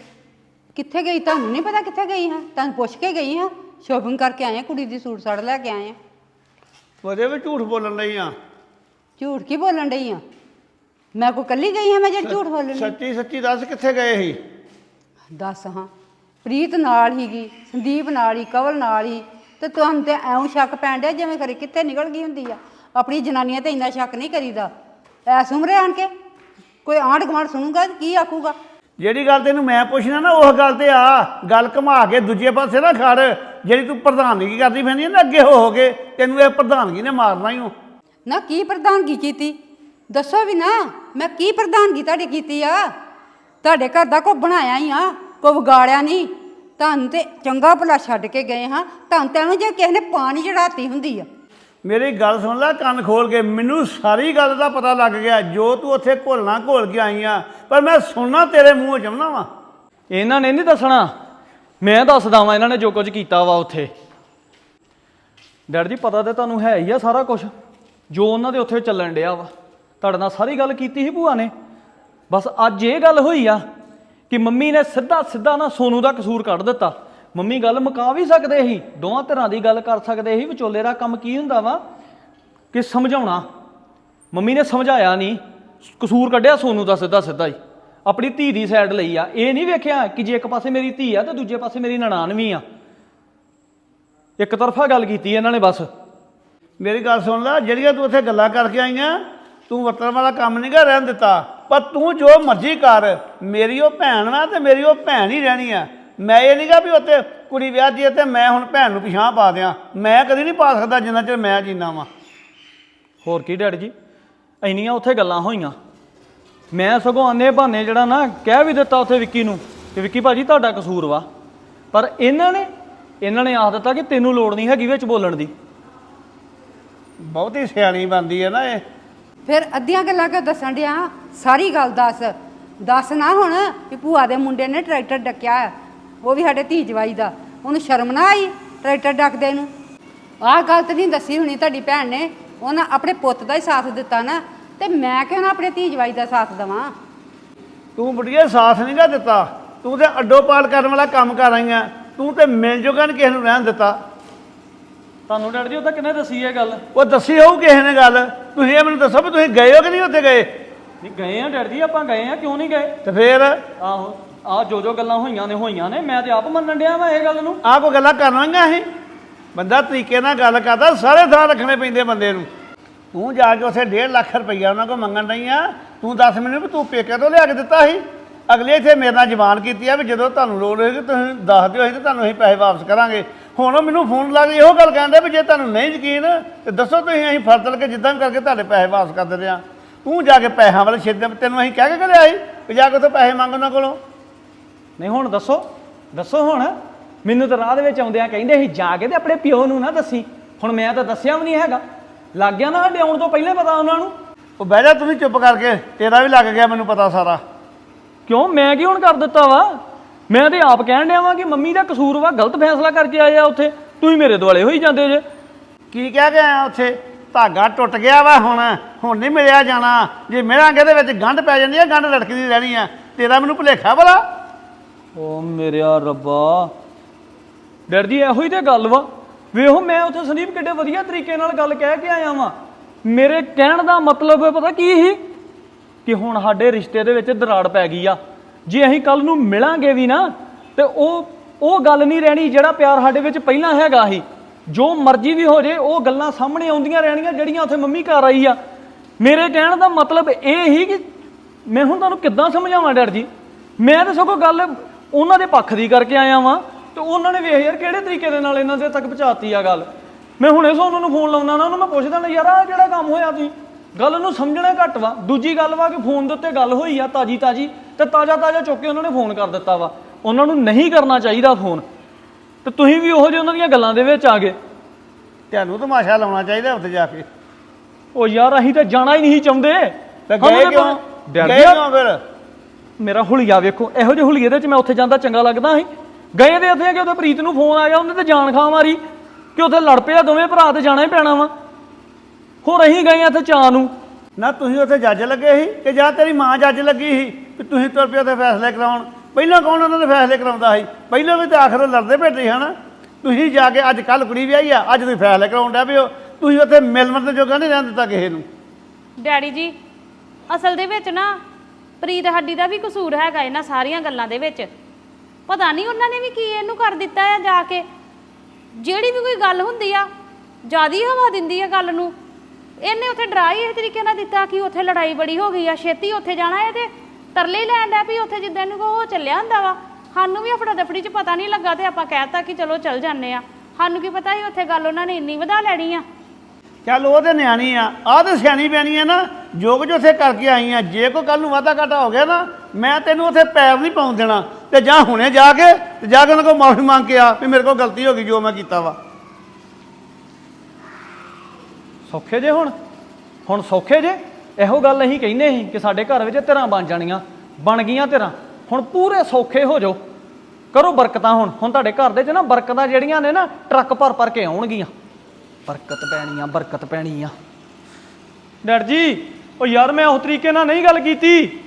ਕਿੱਥੇ ਗਈ? ਤੁਹਾਨੂੰ ਨਹੀਂ ਪਤਾ ਕਿੱਥੇ ਗਈ ਹਾਂ? ਤੁਹਾਨੂੰ ਪੁੱਛ ਕੇ ਗਈ ਹਾਂ? ਸ਼ੋਪਿੰਗ ਕਰਕੇ ਆਏ ਹਾਂ ਕੁੜੀ ਦੀ ਸੂਟ ਸਾੜ ਲੈ ਕੇ ਆਏ ਹਾਂ। ਵਜੇ ਵੀ ਝੂਠ ਬੋਲਣ ਲਈ ਆ ਝੂਠ ਕੀ ਬੋਲਣ ਡਈ ਆ ਮੈਂ ਕੋ ਕੱਲੀ ਗਈ ਹਾਂ ਮੈਂ ਜਿਹੜੀ ਝੂਠ ਬੋਲਣ ਸੱਚੀ ਸੱਚੀ ਦੱਸ ਕਿੱਥੇ ਗਏ ਸੀ? ਦੱਸ ਹਾਂ। ਪ੍ਰੀਤ ਨਾਲ ਹੀਗੀ ਸੰਦੀਪ ਨਾਲ ਹੀ ਕਵਲ ਨਾਲ ਹੀ। ਤੇ ਤੁਹਾਨੂੰ ਤੇ ਐਉਂ ਸ਼ੱਕ ਪੈਣ ਡਿਆ ਜਿਵੇਂ ਕਰੇ ਕਿੱਥੇ ਨਿਕਲ ਗਈ ਹੁੰਦੀ ਆ। ਆਪਣੀ ਜਨਾਨੀਆਂ ਤੇ ਇੰਨਾ ਸ਼ੱਕ ਨਹੀਂ ਕਰੀਦਾ। ਐਸ ਉਮਰੇ ਆਣ ਕੇ? ਕੋਈ ਆਂਢ ਗੁਆਂਢ ਸੁਣੂਗਾ? ਤੇ ਕੀ ਆਖੂਗਾ? ਜਿਹੜੀ ਗੱਲ ਤੈਨੂੰ ਮੈਂ ਪੁੱਛਣਾ ਨਾ, ਉਹ ਗੱਲ ਤੇ ਆ। ਗੱਲ ਘੁਮਾ ਕੇ ਦੂਜੇ ਪਾਸੇ ਨਾ ਖੜ। ਜਿਹੜੀ ਤੂੰ ਪ੍ਰਧਾਨਗੀ ਕਰਦੀ ਫਿਰਦੀ ਨਾ, ਅੱਗੇ ਹੋ ਹੋ ਕੇ, ਤੈਨੂੰ ਇਹ ਪ੍ਰਧਾਨਗੀ ਨੇ ਮਾਰਨਾ ਹੀ ਓ। ਨਾ ਕੀ ਪ੍ਰਧਾਨਗੀ ਕੀਤੀ? ਦੱਸੋ ਵੀ ਨਾ, ਮੈਂ ਕੀ ਪ੍ਰਧਾਨਗੀ ਤੁਹਾਡੀ ਕੀਤੀ ਆ? ਤੁਹਾਡੇ ਘਰ ਦਾ ਕੋ ਬਣਾਇਆ ਹੀ ਆ ਕੋ ਵਿਗਾੜਿਆ ਨਹੀਂ ਤੁਹਾਨੂੰ ਤੇ ਚੰਗਾ ਭਲਾ ਛੱਡ ਕੇ ਗਏ ਹਾਂ। ਤੁਹਾਨੂੰ ਤਾਂ ਐਵੇਂ ਜੇ ਕਿਸੇ ਨੇ ਪਾਣੀ ਚੜਾਤੀ ਹੁੰਦੀ ਆ। ਮੇਰੀ ਗੱਲ ਸੁਣ ਲੈ, ਕੰਨ ਖੋਲ ਕੇ। ਮੈਨੂੰ ਸਾਰੀ ਗੱਲ ਦਾ ਪਤਾ ਲੱਗ ਗਿਆ, ਜੋ ਤੂੰ ਉੱਥੇ ਘੋਲਣਾ ਘੋਲ ਕੇ ਆਈ ਆ। ਪਰ ਮੈਂ ਸੁਣਨਾ ਤੇਰੇ ਮੂੰਹੋਂ ਚਾਹੁੰਦਾ ਵਾ। ਇਹਨਾਂ ਨੇ ਨਹੀਂ ਦੱਸਣਾ। ਮੈਂ ਦੱਸਦਾ ਵਾਂ, ਇਹਨਾਂ ਨੇ ਜੋ ਕੁਝ ਕੀਤਾ ਵਾ ਉੱਥੇ। ਡੈਡ ਜੀ, ਪਤਾ ਤੇ ਤੁਹਾਨੂੰ ਹੈ ਹੀ ਆ ਸਾਰਾ ਕੁਝ। ਜੋ ਉਹਨਾਂ ਦੇ ਉੱਥੇ ਚੱਲਣ ਡਿਆ ਵਾ। ਤੁਹਾਡੇ ਨਾਲ ਸਾਰੀ ਗੱਲ ਕੀਤੀ ਸੀ ਭੂਆ ਨੇ। ਬਸ ਅੱਜ ਇਹ ਗੱਲ ਹੋਈ ਆ ਕਿ ਮੰਮੀ ਨੇ ਸਿੱਧਾ ਸਿੱਧਾ ਨਾ ਸੋਨੂ ਦਾ ਕਸੂਰ ਕੱਢ ਦਿੱਤਾ। ਮੰਮੀ ਗੱਲ ਮੁਕਾ ਵੀ ਸਕਦੇ ਸੀ, ਦੋਵਾਂ ਤਰ੍ਹਾਂ ਦੀ ਗੱਲ ਕਰ ਸਕਦੇ ਸੀ, ਵਿਚੋਲੇ ਦਾ ਕੰਮ ਕੀ ਹੁੰਦਾ ਵਾ? ਕਿ ਸਮਝਾਉਣਾ। ਮੰਮੀ ਨੇ ਸਮਝਾਇਆ ਨਹੀਂ। ਕਸੂਰ ਕੱਢਿਆ ਸੋਨੂੰ ਦਾ ਸਿੱਧਾ ਸਿੱਧਾ ਹੀ। ਆਪਣੀ ਧੀ ਦੀ ਸਾਈਡ ਲਈ ਆ। ਇਹ ਨਹੀਂ ਵੇਖਿਆ ਕਿ ਜੇ ਇੱਕ ਪਾਸੇ ਮੇਰੀ ਧੀ ਆ, ਤੇ ਦੂਜੇ ਪਾਸੇ ਮੇਰੀ ਨਨਾਣ ਵੀ ਆ। ਇੱਕ ਤਰਫਾ ਗੱਲ ਕੀਤੀ ਇਹਨਾਂ ਨੇ ਬਸ। ਮੇਰੀ ਗੱਲ ਸੁਣ ਲੈ, ਜਿਹੜੀਆਂ ਤੂੰ ਉੱਥੇ ਗੱਲਾਂ ਕਰਕੇ ਆਈਆਂ, ਤੂੰ ਵਰਤਣ ਵਾਲਾ ਕੰਮ ਨਹੀਂ ਕਰ ਰਹਿਣ ਦਿੱਤਾ। ਪਰ ਤੂੰ ਜੋ ਮਰਜ਼ੀ ਕਰ, ਮੇਰੀ ਉਹ ਭੈਣ ਵਾ ਤੇ ਮੇਰੀ ਉਹ ਭੈਣ ਹੀ ਰਹਿਣੀ ਆ। ਮੈਂ ਇਹ ਨਹੀਂਗਾ ਵੀ ਉੱਥੇ ਕੁੜੀ ਵਿਆਹ ਦੀ ਤੇ ਮੈਂ ਹੁਣ ਭੈਣ ਨੂੰ ਪਿਛਾਂ ਪਾ ਦਿਆਂ। ਮੈਂ ਕਦੀ ਨਹੀਂ ਪਾ ਸਕਦਾ ਜਿੰਨਾ ਚਿਰ ਮੈਂ ਜੀਣਾ ਵਾਂ। ਹੋਰ ਕੀ ਡੈਡ ਜੀ? ਇੰਨੀਆਂ ਉੱਥੇ ਗੱਲਾਂ ਹੋਈਆਂ। ਮੈਂ ਸਗੋਂ ਆਨੇ ਬਹਾਨੇ ਜਿਹੜਾ ਨਾ ਕਹਿ ਵੀ ਦਿੱਤਾ ਉੱਥੇ ਵਿੱਕੀ ਨੂੰ ਕਿ ਵਿੱਕੀ ਭਾਜੀ ਤੁਹਾਡਾ ਕਸੂਰ ਵਾ। ਪਰ ਇਹਨਾਂ ਨੇ ਇਹਨਾਂ ਨੇ ਆਖ ਦਿੱਤਾ ਕਿ ਤੈਨੂੰ ਲੋੜ ਨਹੀਂ ਹੈਗੀ ਵਿੱਚ ਬੋਲਣ ਦੀ। ਬਹੁਤੀ ਸਿਆਣੀ ਬਣਦੀ ਹੈ ਨਾ ਇਹ। ਫਿਰ ਅੱਧੀਆਂ ਗੱਲਾਂ ਕਿਉਂ ਦੱਸਣ ਡਿਆ? ਸਾਰੀ ਗੱਲ ਦੱਸ। ਦੱਸ ਨਾ ਹੁਣ ਵੀ ਭੂਆ ਦੇ ਮੁੰਡੇ ਨੇ ਟਰੈਕਟਰ ਡੱਕਿਆ। ਹੈ। ਉਹ ਵੀ ਸਾਡੇ ਧੀ ਜਵਾਈ ਦਾ। ਉਹਨੂੰ ਸ਼ਰਮ ਨਾ ਆਈ ਟਰੈਕਟਰ ਡੱਕਦੇ ਨੂੰ। ਆਹ ਗੱਲ ਤਾਂ ਨਹੀਂ ਦੱਸੀ ਹੋਣੀ ਤੁਹਾਡੀ ਭੈਣ ਨੇ। ਉਹਨਾਂ ਆਪਣੇ ਪੁੱਤ ਦਾ ਹੀ ਸਾਥ ਦਿੱਤਾ ਨਾ। ਤੇ ਮੈਂ ਕਿਉਂ ਨਾ ਆਪਣੇ ਧੀ ਜਵਾਈ ਦਾ ਸਾਥ ਦੇਵਾਂ? ਤੂੰ ਬੁੜੀਏ ਸਾਥ ਨਹੀਂ ਗਾ ਦਿੱਤਾ। ਤੂੰ ਤੇ ਅੱਡੋ ਪਾਲ ਕਰਨ ਵਾਲਾ ਕੰਮ ਕਰ ਆਈਆਂ ਤੂੰ ਤੇ ਮਿਲ ਜੋਗਾ ਨੀ ਕਿਸੇ ਨੂੰ ਰਹਿਣ ਦਿੱਤਾ। ਤੁਹਾਨੂੰ ਡੈਡ ਜੀ ਉਹਦਾ ਕਿੰਨੇ ਦੱਸੀ ਇਹ ਗੱਲ? ਉਹ ਦੱਸੀ ਹੋਊ ਕਿਸੇ ਨੇ ਗੱਲ। ਤੁਸੀਂ ਇਹ ਮੈਨੂੰ ਦੱਸੋ ਵੀ ਤੁਸੀਂ ਗਏ ਹੋ ਕਿ ਨਹੀਂ ਉੱਥੇ ਗਏ? ਨਹੀਂ ਗਏ ਆ ਡੈਡ ਜੀ ਆਪਾਂ ਗਏ ਆ। ਕਿਉਂ ਨਹੀਂ ਗਏ? ਤੇ ਫੇਰ? ਆਹੋ। ਆ ਜੋ ਜੋ ਗੱਲਾਂ ਹੋਈਆਂ ਨੇ ਹੋਈਆਂ ਨੇ, ਮੈਂ ਤੇ ਆਪ ਮੰਨਣ ਡਿਆ ਵਾ ਇਹ ਗੱਲ ਨੂੰ। ਆਹ ਕੋਈ ਗੱਲਾਂ ਕਰਨਾਂਗਾ ਅਸੀਂ ਬੰਦਾ ਤਰੀਕੇ ਨਾਲ ਗੱਲ ਕਰਦਾ, ਸਾਰੇ ਥਾਂ ਰੱਖਣੇ ਪੈਂਦੇ ਬੰਦੇ ਨੂੰ। ਤੂੰ ਜਾ ਕੇ ਉੱਥੇ 1.5 ਲੱਖ ਰੁਪਈਆ ਉਹਨਾਂ ਕੋਲ ਮੰਗਣ ਨਹੀਂ ਆ, ਤੂੰ ਦੱਸ ਮੈਨੂੰ ਵੀ ਤੂੰ ਪੇਕੇ ਤੋਂ ਲਿਆ ਕੇ ਦਿੱਤਾ ਸੀ। ਅਗਲੇ ਇੱਥੇ ਮੇਰੇ ਨਾਲ ਜ਼ਬਾਨ ਕੀਤੀ ਆ ਵੀ ਜਦੋਂ ਤੁਹਾਨੂੰ ਲੋੜ ਹੋਏਗੀ, ਤੁਸੀਂ ਦੱਸ ਦਿਓ ਅਸੀਂ ਤੇ ਤੁਹਾਨੂੰ ਅਸੀਂ ਪੈਸੇ ਵਾਪਸ ਕਰਾਂਗੇ। ਹੁਣ ਉਹ ਮੈਨੂੰ ਫੋਨ ਲਾ ਕੇ ਇਹੋ ਗੱਲ ਕਹਿੰਦੇ ਵੀ ਜੇ ਤੁਹਾਨੂੰ ਨਹੀਂ ਯਕੀਨ, ਤੇ ਦੱਸੋ ਤੁਸੀਂ ਅਸੀਂ ਫਰਦਲ ਕੇ ਜਿੱਦਾਂ ਵੀ ਕਰਕੇ ਤੁਹਾਡੇ ਪੈਸੇ ਵਾਪਸ ਕਰ ਦਿੰਦੇ ਆ। ਤੂੰ ਜਾ ਕੇ ਪੈਸਿਆਂ ਵਾਲੇ ਛੇਦ ਤੈਨੂੰ ਅਸੀਂ ਕਹਿ ਕੇ ਘਰੇ ਆਈ ਵੀ ਜਾ ਕੇ ਉੱਥੇ ਪੈਸੇ ਮੰਗ ਉਹਨਾਂ ਕੋਲੋਂ। ਨਹੀਂ ਹੁਣ ਦੱਸੋ ਦੱਸੋ ਹੁਣ। ਮੈਨੂੰ ਤਾਂ ਰਾਹ ਦੇ ਵਿੱਚ ਆਉਂਦਿਆਂ ਕਹਿੰਦੇ ਸੀ ਜਾ ਕੇ ਤੇ ਆਪਣੇ ਪਿਓ ਨੂੰ ਨਾ ਦੱਸੀ। ਹੁਣ ਮੈਂ ਤਾਂ ਦੱਸਿਆ ਵੀ ਨਹੀਂ ਹੈਗਾ। ਲੱਗ ਗਿਆ ਨਾ ਸਾਡੇ ਆਉਣ ਤੋਂ ਪਹਿਲਾਂ ਪਤਾ ਉਹਨਾਂ ਨੂੰ। ਉਹ ਬਹਿ ਜਾ ਤੂੰ ਵੀ ਚੁੱਪ ਕਰਕੇ ਤੇਰਾ ਵੀ ਲੱਗ ਗਿਆ ਮੈਨੂੰ ਪਤਾ ਸਾਰਾ। ਕਿਉਂ? ਮੈਂ ਕੀ ਹੁਣ ਕਰ ਦਿੱਤਾ ਵਾ? ਮੈਂ ਤੇ ਆਪ ਕਹਿਣ ਡਿਆ ਵਾਂ ਕਿ ਮੰਮੀ ਦਾ ਕਸੂਰ ਵਾ ਗਲਤ ਫੈਸਲਾ ਕਰਕੇ ਆਏ ਆ ਉੱਥੇ। ਤੁਸੀਂ ਮੇਰੇ ਦੁਆਲੇ ਹੋਈ ਜਾਂਦੇ ਜੇ। ਕੀ ਕਹਿ ਕੇ ਆਇਆ ਉੱਥੇ? ਧਾਗਾ ਟੁੱਟ ਗਿਆ ਵਾ ਹੁਣ। ਹੁਣ ਨਹੀਂ ਮਿਲਿਆ ਜਾਣਾ। ਜੇ ਮਿਲਾਂਗੇ ਦੇ ਵਿੱਚ ਗੰਢ ਪੈ ਜਾਂਦੀ ਆ ਗੰਢ ਲਟਕਦੀ ਰਹਿਣੀ ਆ। ਤੇਰਾ ਮੈਨੂੰ ਭੁਲੇਖਾ ਭਲਾ। ਓ ਮੇਰਿਆ ਰੱਬਾ। ਡਰ ਜੀ, ਇਹੋ ਹੀ ਤੇ ਗੱਲ ਵਾ। ਵੇਖੋ, ਮੈਂ ਉੱਥੇ ਸੰਦੀਪ ਕਿੱਡੇ ਵਧੀਆ ਤਰੀਕੇ ਨਾਲ ਗੱਲ ਕਹਿ ਕੇ ਆਇਆ ਵਾਂ। ਮੇਰੇ ਕਹਿਣ ਦਾ ਮਤਲਬ ਪਤਾ ਕੀ ਸੀ? ਕਿ ਹੁਣ ਸਾਡੇ ਰਿਸ਼ਤੇ ਦੇ ਵਿੱਚ ਦਰਾੜ ਪੈ ਗਈ ਆ। ਜੇ ਅਸੀਂ ਕੱਲ ਨੂੰ ਮਿਲਾਂਗੇ ਵੀ ਨਾ, ਤੇ ਉਹ ਉਹ ਗੱਲ ਨਹੀਂ ਰਹਿਣੀ ਜਿਹੜਾ ਪਿਆਰ ਸਾਡੇ ਵਿੱਚ ਪਹਿਲਾਂ ਹੈਗਾ ਸੀ। ਜੋ ਮਰਜ਼ੀ ਵੀ ਹੋ ਜੇ, ਉਹ ਗੱਲਾਂ ਸਾਹਮਣੇ ਆਉਂਦੀਆਂ ਰਹਿਣੀਆਂ ਜਿਹੜੀਆਂ ਉੱਥੇ ਮੰਮੀ ਘਰ ਆਈ ਆ। ਮੇਰੇ ਕਹਿਣ ਦਾ ਮਤਲਬ ਇਹ ਹੀ ਕਿ ਮੈਂ ਹੁਣ ਤੁਹਾਨੂੰ ਕਿੱਦਾਂ ਸਮਝਾਵਾਂ ਡਰ ਜੀ? ਮੈਂ ਤਾਂ ਸਗੋਂ ਗੱਲ ਉਹਨਾਂ ਦੇ ਪੱਖ ਦੀ ਕਰਕੇ ਆਇਆ ਵਾਂ ਤੇ ਉਹਨਾਂ ਨੇ ਵੇਖ ਯਾਰ ਕਿਹੜੇ ਤਰੀਕੇ ਦੇ ਨਾਲ ਇਹਨਾਂ ਦੇ ਤੱਕ ਪਹੁੰਚਾਤੀ ਆ ਗੱਲ। ਮੈਂ ਹੁਣੇ ਸੋਨੂੰ ਨੂੰ ਫੋਨ ਲਾਉਣਾ ਨਾ ਉਹਨੂੰ ਮੈਂ ਪੁੱਛਦਾ ਨਾ ਯਾਰ ਆ ਜਿਹੜਾ ਕੰਮ ਹੋਇਆ ਤੁਸੀਂ? ਗੱਲ ਨੂੰ ਸਮਝਣਾ ਘੱਟ ਵਾ। ਦੂਜੀ ਗੱਲ ਵਾ ਕਿ ਫੋਨ ਦੇ ਉੱਤੇ ਗੱਲ ਹੋਈ ਆ ਤਾਜੀ ਤਾਜੀ ਤੇ ਤਾਜਾ ਤਾਜਾ ਚੁੱਕ ਕੇ ਉਹਨਾਂ ਨੇ ਫੋਨ ਕਰ ਦਿੱਤਾ ਵਾ। ਉਹਨਾਂ ਨੂੰ ਨਹੀਂ ਕਰਨਾ ਚਾਹੀਦਾ ਫੋਨ ਤੇ ਤੁਸੀਂ ਵੀ ਉਹੋ ਜਿਹੇ ਉਹਨਾਂ ਦੀਆਂ ਗੱਲਾਂ ਦੇ ਵਿੱਚ ਆ ਗਏ। ਤੁਹਾਨੂੰ ਤਮਾਸ਼ਾ ਲਾਉਣਾ ਚਾਹੀਦਾ ਉੱਥੇ ਜਾ ਕੇ। ਉਹ ਯਾਰ ਅਸੀਂ ਤਾਂ ਜਾਣਾ ਹੀ ਨਹੀਂ ਚਾਹੁੰਦੇ। ਤੇ ਗਏ ਕਿਉਂ? ਡਰ ਗਏ। ਕਿਉਂ ਫਿਰ? ਮੇਰਾ ਹੁਲੀਆ ਵੇਖੋ ਇਹੋ ਜਿਹੇ ਹੁਲੀਏ ਦੇ ਵਿੱਚ ਮੈਂ ਉੱਥੇ ਜਾਂਦਾ ਚੰਗਾ ਲੱਗਦਾ ਸੀ। ਗਏ ਤੇ ਉੱਥੇ ਕਿ ਉਹਦੇ ਪ੍ਰੀਤ ਨੂੰ ਫੋਨ ਆ ਗਿਆ ਉਹਨੇ ਤੇ ਜਾਨ ਖਾ ਮਾਰੀ ਕਿ ਉੱਥੇ ਲੜ ਪਿਆ ਦੋਵੇਂ ਭਰਾ ਤੇ ਜਾਣਾ ਹੀ ਪੈਣਾ ਵਾ। ਹੋਰ ਅਸੀਂ ਗਏ ਆ ਇੱਥੇ ਚਾਹ ਨੂੰ। ਨਾ ਤੁਸੀਂ ਉੱਥੇ ਜੱਜ ਲੱਗੇ ਸੀ ਕਿ ਜਾਂ ਤੇਰੀ ਮਾਂ ਜੱਜ ਲੱਗੀ ਸੀ ਕਿ ਤੁਸੀਂ ਤੁਰ ਪਿਓ ਤੇ ਫੈਸਲੇ ਕਰਾਉਣ? ਪਹਿਲਾਂ ਕੌਣ ਉਹਨਾਂ ਦੇ ਫੈਸਲੇ ਕਰਾਉਂਦਾ ਸੀ? ਪਹਿਲਾਂ ਵੀ ਤਾਂ ਆਖਰ ਲੜਦੇ ਭੇਟੇ ਹਨ? ਤੁਸੀਂ ਜਾ ਕੇ ਅੱਜ ਕੱਲ ਕੁੜੀ ਵਿਆਹੀ ਆ ਅੱਜ ਤੁਸੀਂ ਫੈਸਲੇ ਕਰਾਉਣ ਡਿਆ ਪਿਓ ਤੁਸੀਂ ਉੱਥੇ ਮਿਲਮਰ ਦੇ ਜੋਗਾ ਨਹੀਂ ਰਹਿਣ ਦਿੱਤਾ ਕਿਸੇ ਨੂੰ। ਡੈਡੀ ਜੀ ਅਸਲ ਦੇ ਵਿੱਚ ਨਾ ਪ੍ਰੀਤ ਹੱਡੀ ਦਾ ਵੀ ਕਸੂਰ ਹੈਗਾ ਇਹਨਾਂ ਸਾਰੀਆਂ ਗੱਲਾਂ ਦੇ ਵਿੱਚ। ਪਤਾ ਨਹੀਂ ਉਹਨਾਂ ਨੇ ਵੀ ਕੀ ਇਹਨੂੰ ਕਰ ਦਿੱਤਾ ਆ ਜਾ ਕੇ। ਜਿਹੜੀ ਵੀ ਕੋਈ ਗੱਲ ਹੁੰਦੀ ਆ, ਜਿਆਦੀ ਹਵਾ ਦਿੰਦੀ ਆ ਗੱਲ ਨੂੰ। ਇਹਨੇ ਉੱਥੇ ਡਰਾ ਹੀ ਇਸ ਤਰੀਕੇ ਨਾਲ ਦਿੱਤਾ ਕਿ ਉੱਥੇ ਲੜਾਈ ਬੜੀ ਹੋ ਗਈ ਆ, ਛੇਤੀ ਉੱਥੇ ਜਾਣਾ ਹੈ ਤੇ ਤਰਲੇ ਹੀ ਲੈਣ ਡਿਆ ਵੀ ਉੱਥੇ ਜਿੱਦਾਂ ਇਹਨੂੰ ਉਹ ਚੱਲਿਆ ਹੁੰਦਾ ਵਾ। ਸਾਨੂੰ ਵੀ ਆਪਣਾ ਦਫੜੀ 'ਚ ਪਤਾ ਨਹੀਂ ਲੱਗਾ ਤੇ ਆਪਾਂ ਕਹਿਤਾ ਕਿ ਚਲੋ ਚੱਲ ਜਾਂਦੇ ਆ। ਸਾਨੂੰ ਕੀ ਪਤਾ ਸੀ ਉੱਥੇ ਗੱਲ ਉਹਨਾਂ ਨੇ ਇੰਨੀ ਵਧਾ ਲੈਣੀ ਆ। ਚੱਲ ਉਹ ਤੇ ਨਿਆਣੀ ਆ, ਆਹ ਤੇ ਸਿਆਣੀ ਪੈਣੀ ਆ ਨਾ ਜੋ ਕੁਝ ਉੱਥੇ ਕਰਕੇ ਆਈ ਆ, ਜੇ ਕੋਈ ਕੱਲ ਨੂੰ ਵਾਧਾ ਘਾਟਾ ਹੋ ਗਿਆ ਨਾ, ਮੈਂ ਤੈਨੂੰ ਉੱਥੇ ਪੈਰ ਨਹੀਂ ਪਾਉਣ ਦੇਣਾ, ਤੇ ਜਾਂ ਹੁਣੇ ਜਾ ਕੇ, ਤੇ ਜਾ ਕੇ ਉਹਨਾਂ ਕੋਲ ਮਾਫੀ ਮੰਗ ਕੇ ਆ, ਵੀ ਮੇਰੇ ਕੋਲ ਗਲਤੀ ਹੋ ਗਈ ਜੋ ਮੈਂ ਕੀਤਾ ਵਾ। ਸੌਖੇ ਜੇ ਹੁਣ? ਹੁਣ ਸੌਖੇ ਜੇ? ਇਹੋ ਗੱਲ ਅਸੀਂ ਕਹਿੰਦੇ ਸੀ ਕਿ ਸਾਡੇ ਘਰ ਵਿੱਚ ਧਿਰਾਂ ਬਣ ਜਾਣੀਆਂ, ਬਣ ਗਈਆਂ ਧਿਰਾਂ। ਹੁਣ ਪੂਰੇ ਸੌਖੇ ਹੋ ਜਾਓ। ਕਰੋ ਬਰਕਤਾਂ ਹੁਣ। ਹੁਣ ਤੁਹਾਡੇ ਘਰ ਦੇ ਚ ਨਾ ਬਰਕਤਾਂ ਜਿਹੜੀਆਂ ਨੇ ਨਾ, ਟਰੱਕ ਭਰ ਭਰ ਕੇ ਆਉਣਗੀਆਂ। ਬਰਕਤ ਪੈਣੀ ਆ, ਬਰਕਤ ਪੈਣੀ ਆ। ਡੈਡ ਜੀ, ਉਹ ਯਾਰ ਮੈਂ ਉਸ ਤਰੀਕੇ ਨਾਲ ਨਹੀਂ ਗੱਲ ਕੀਤੀ।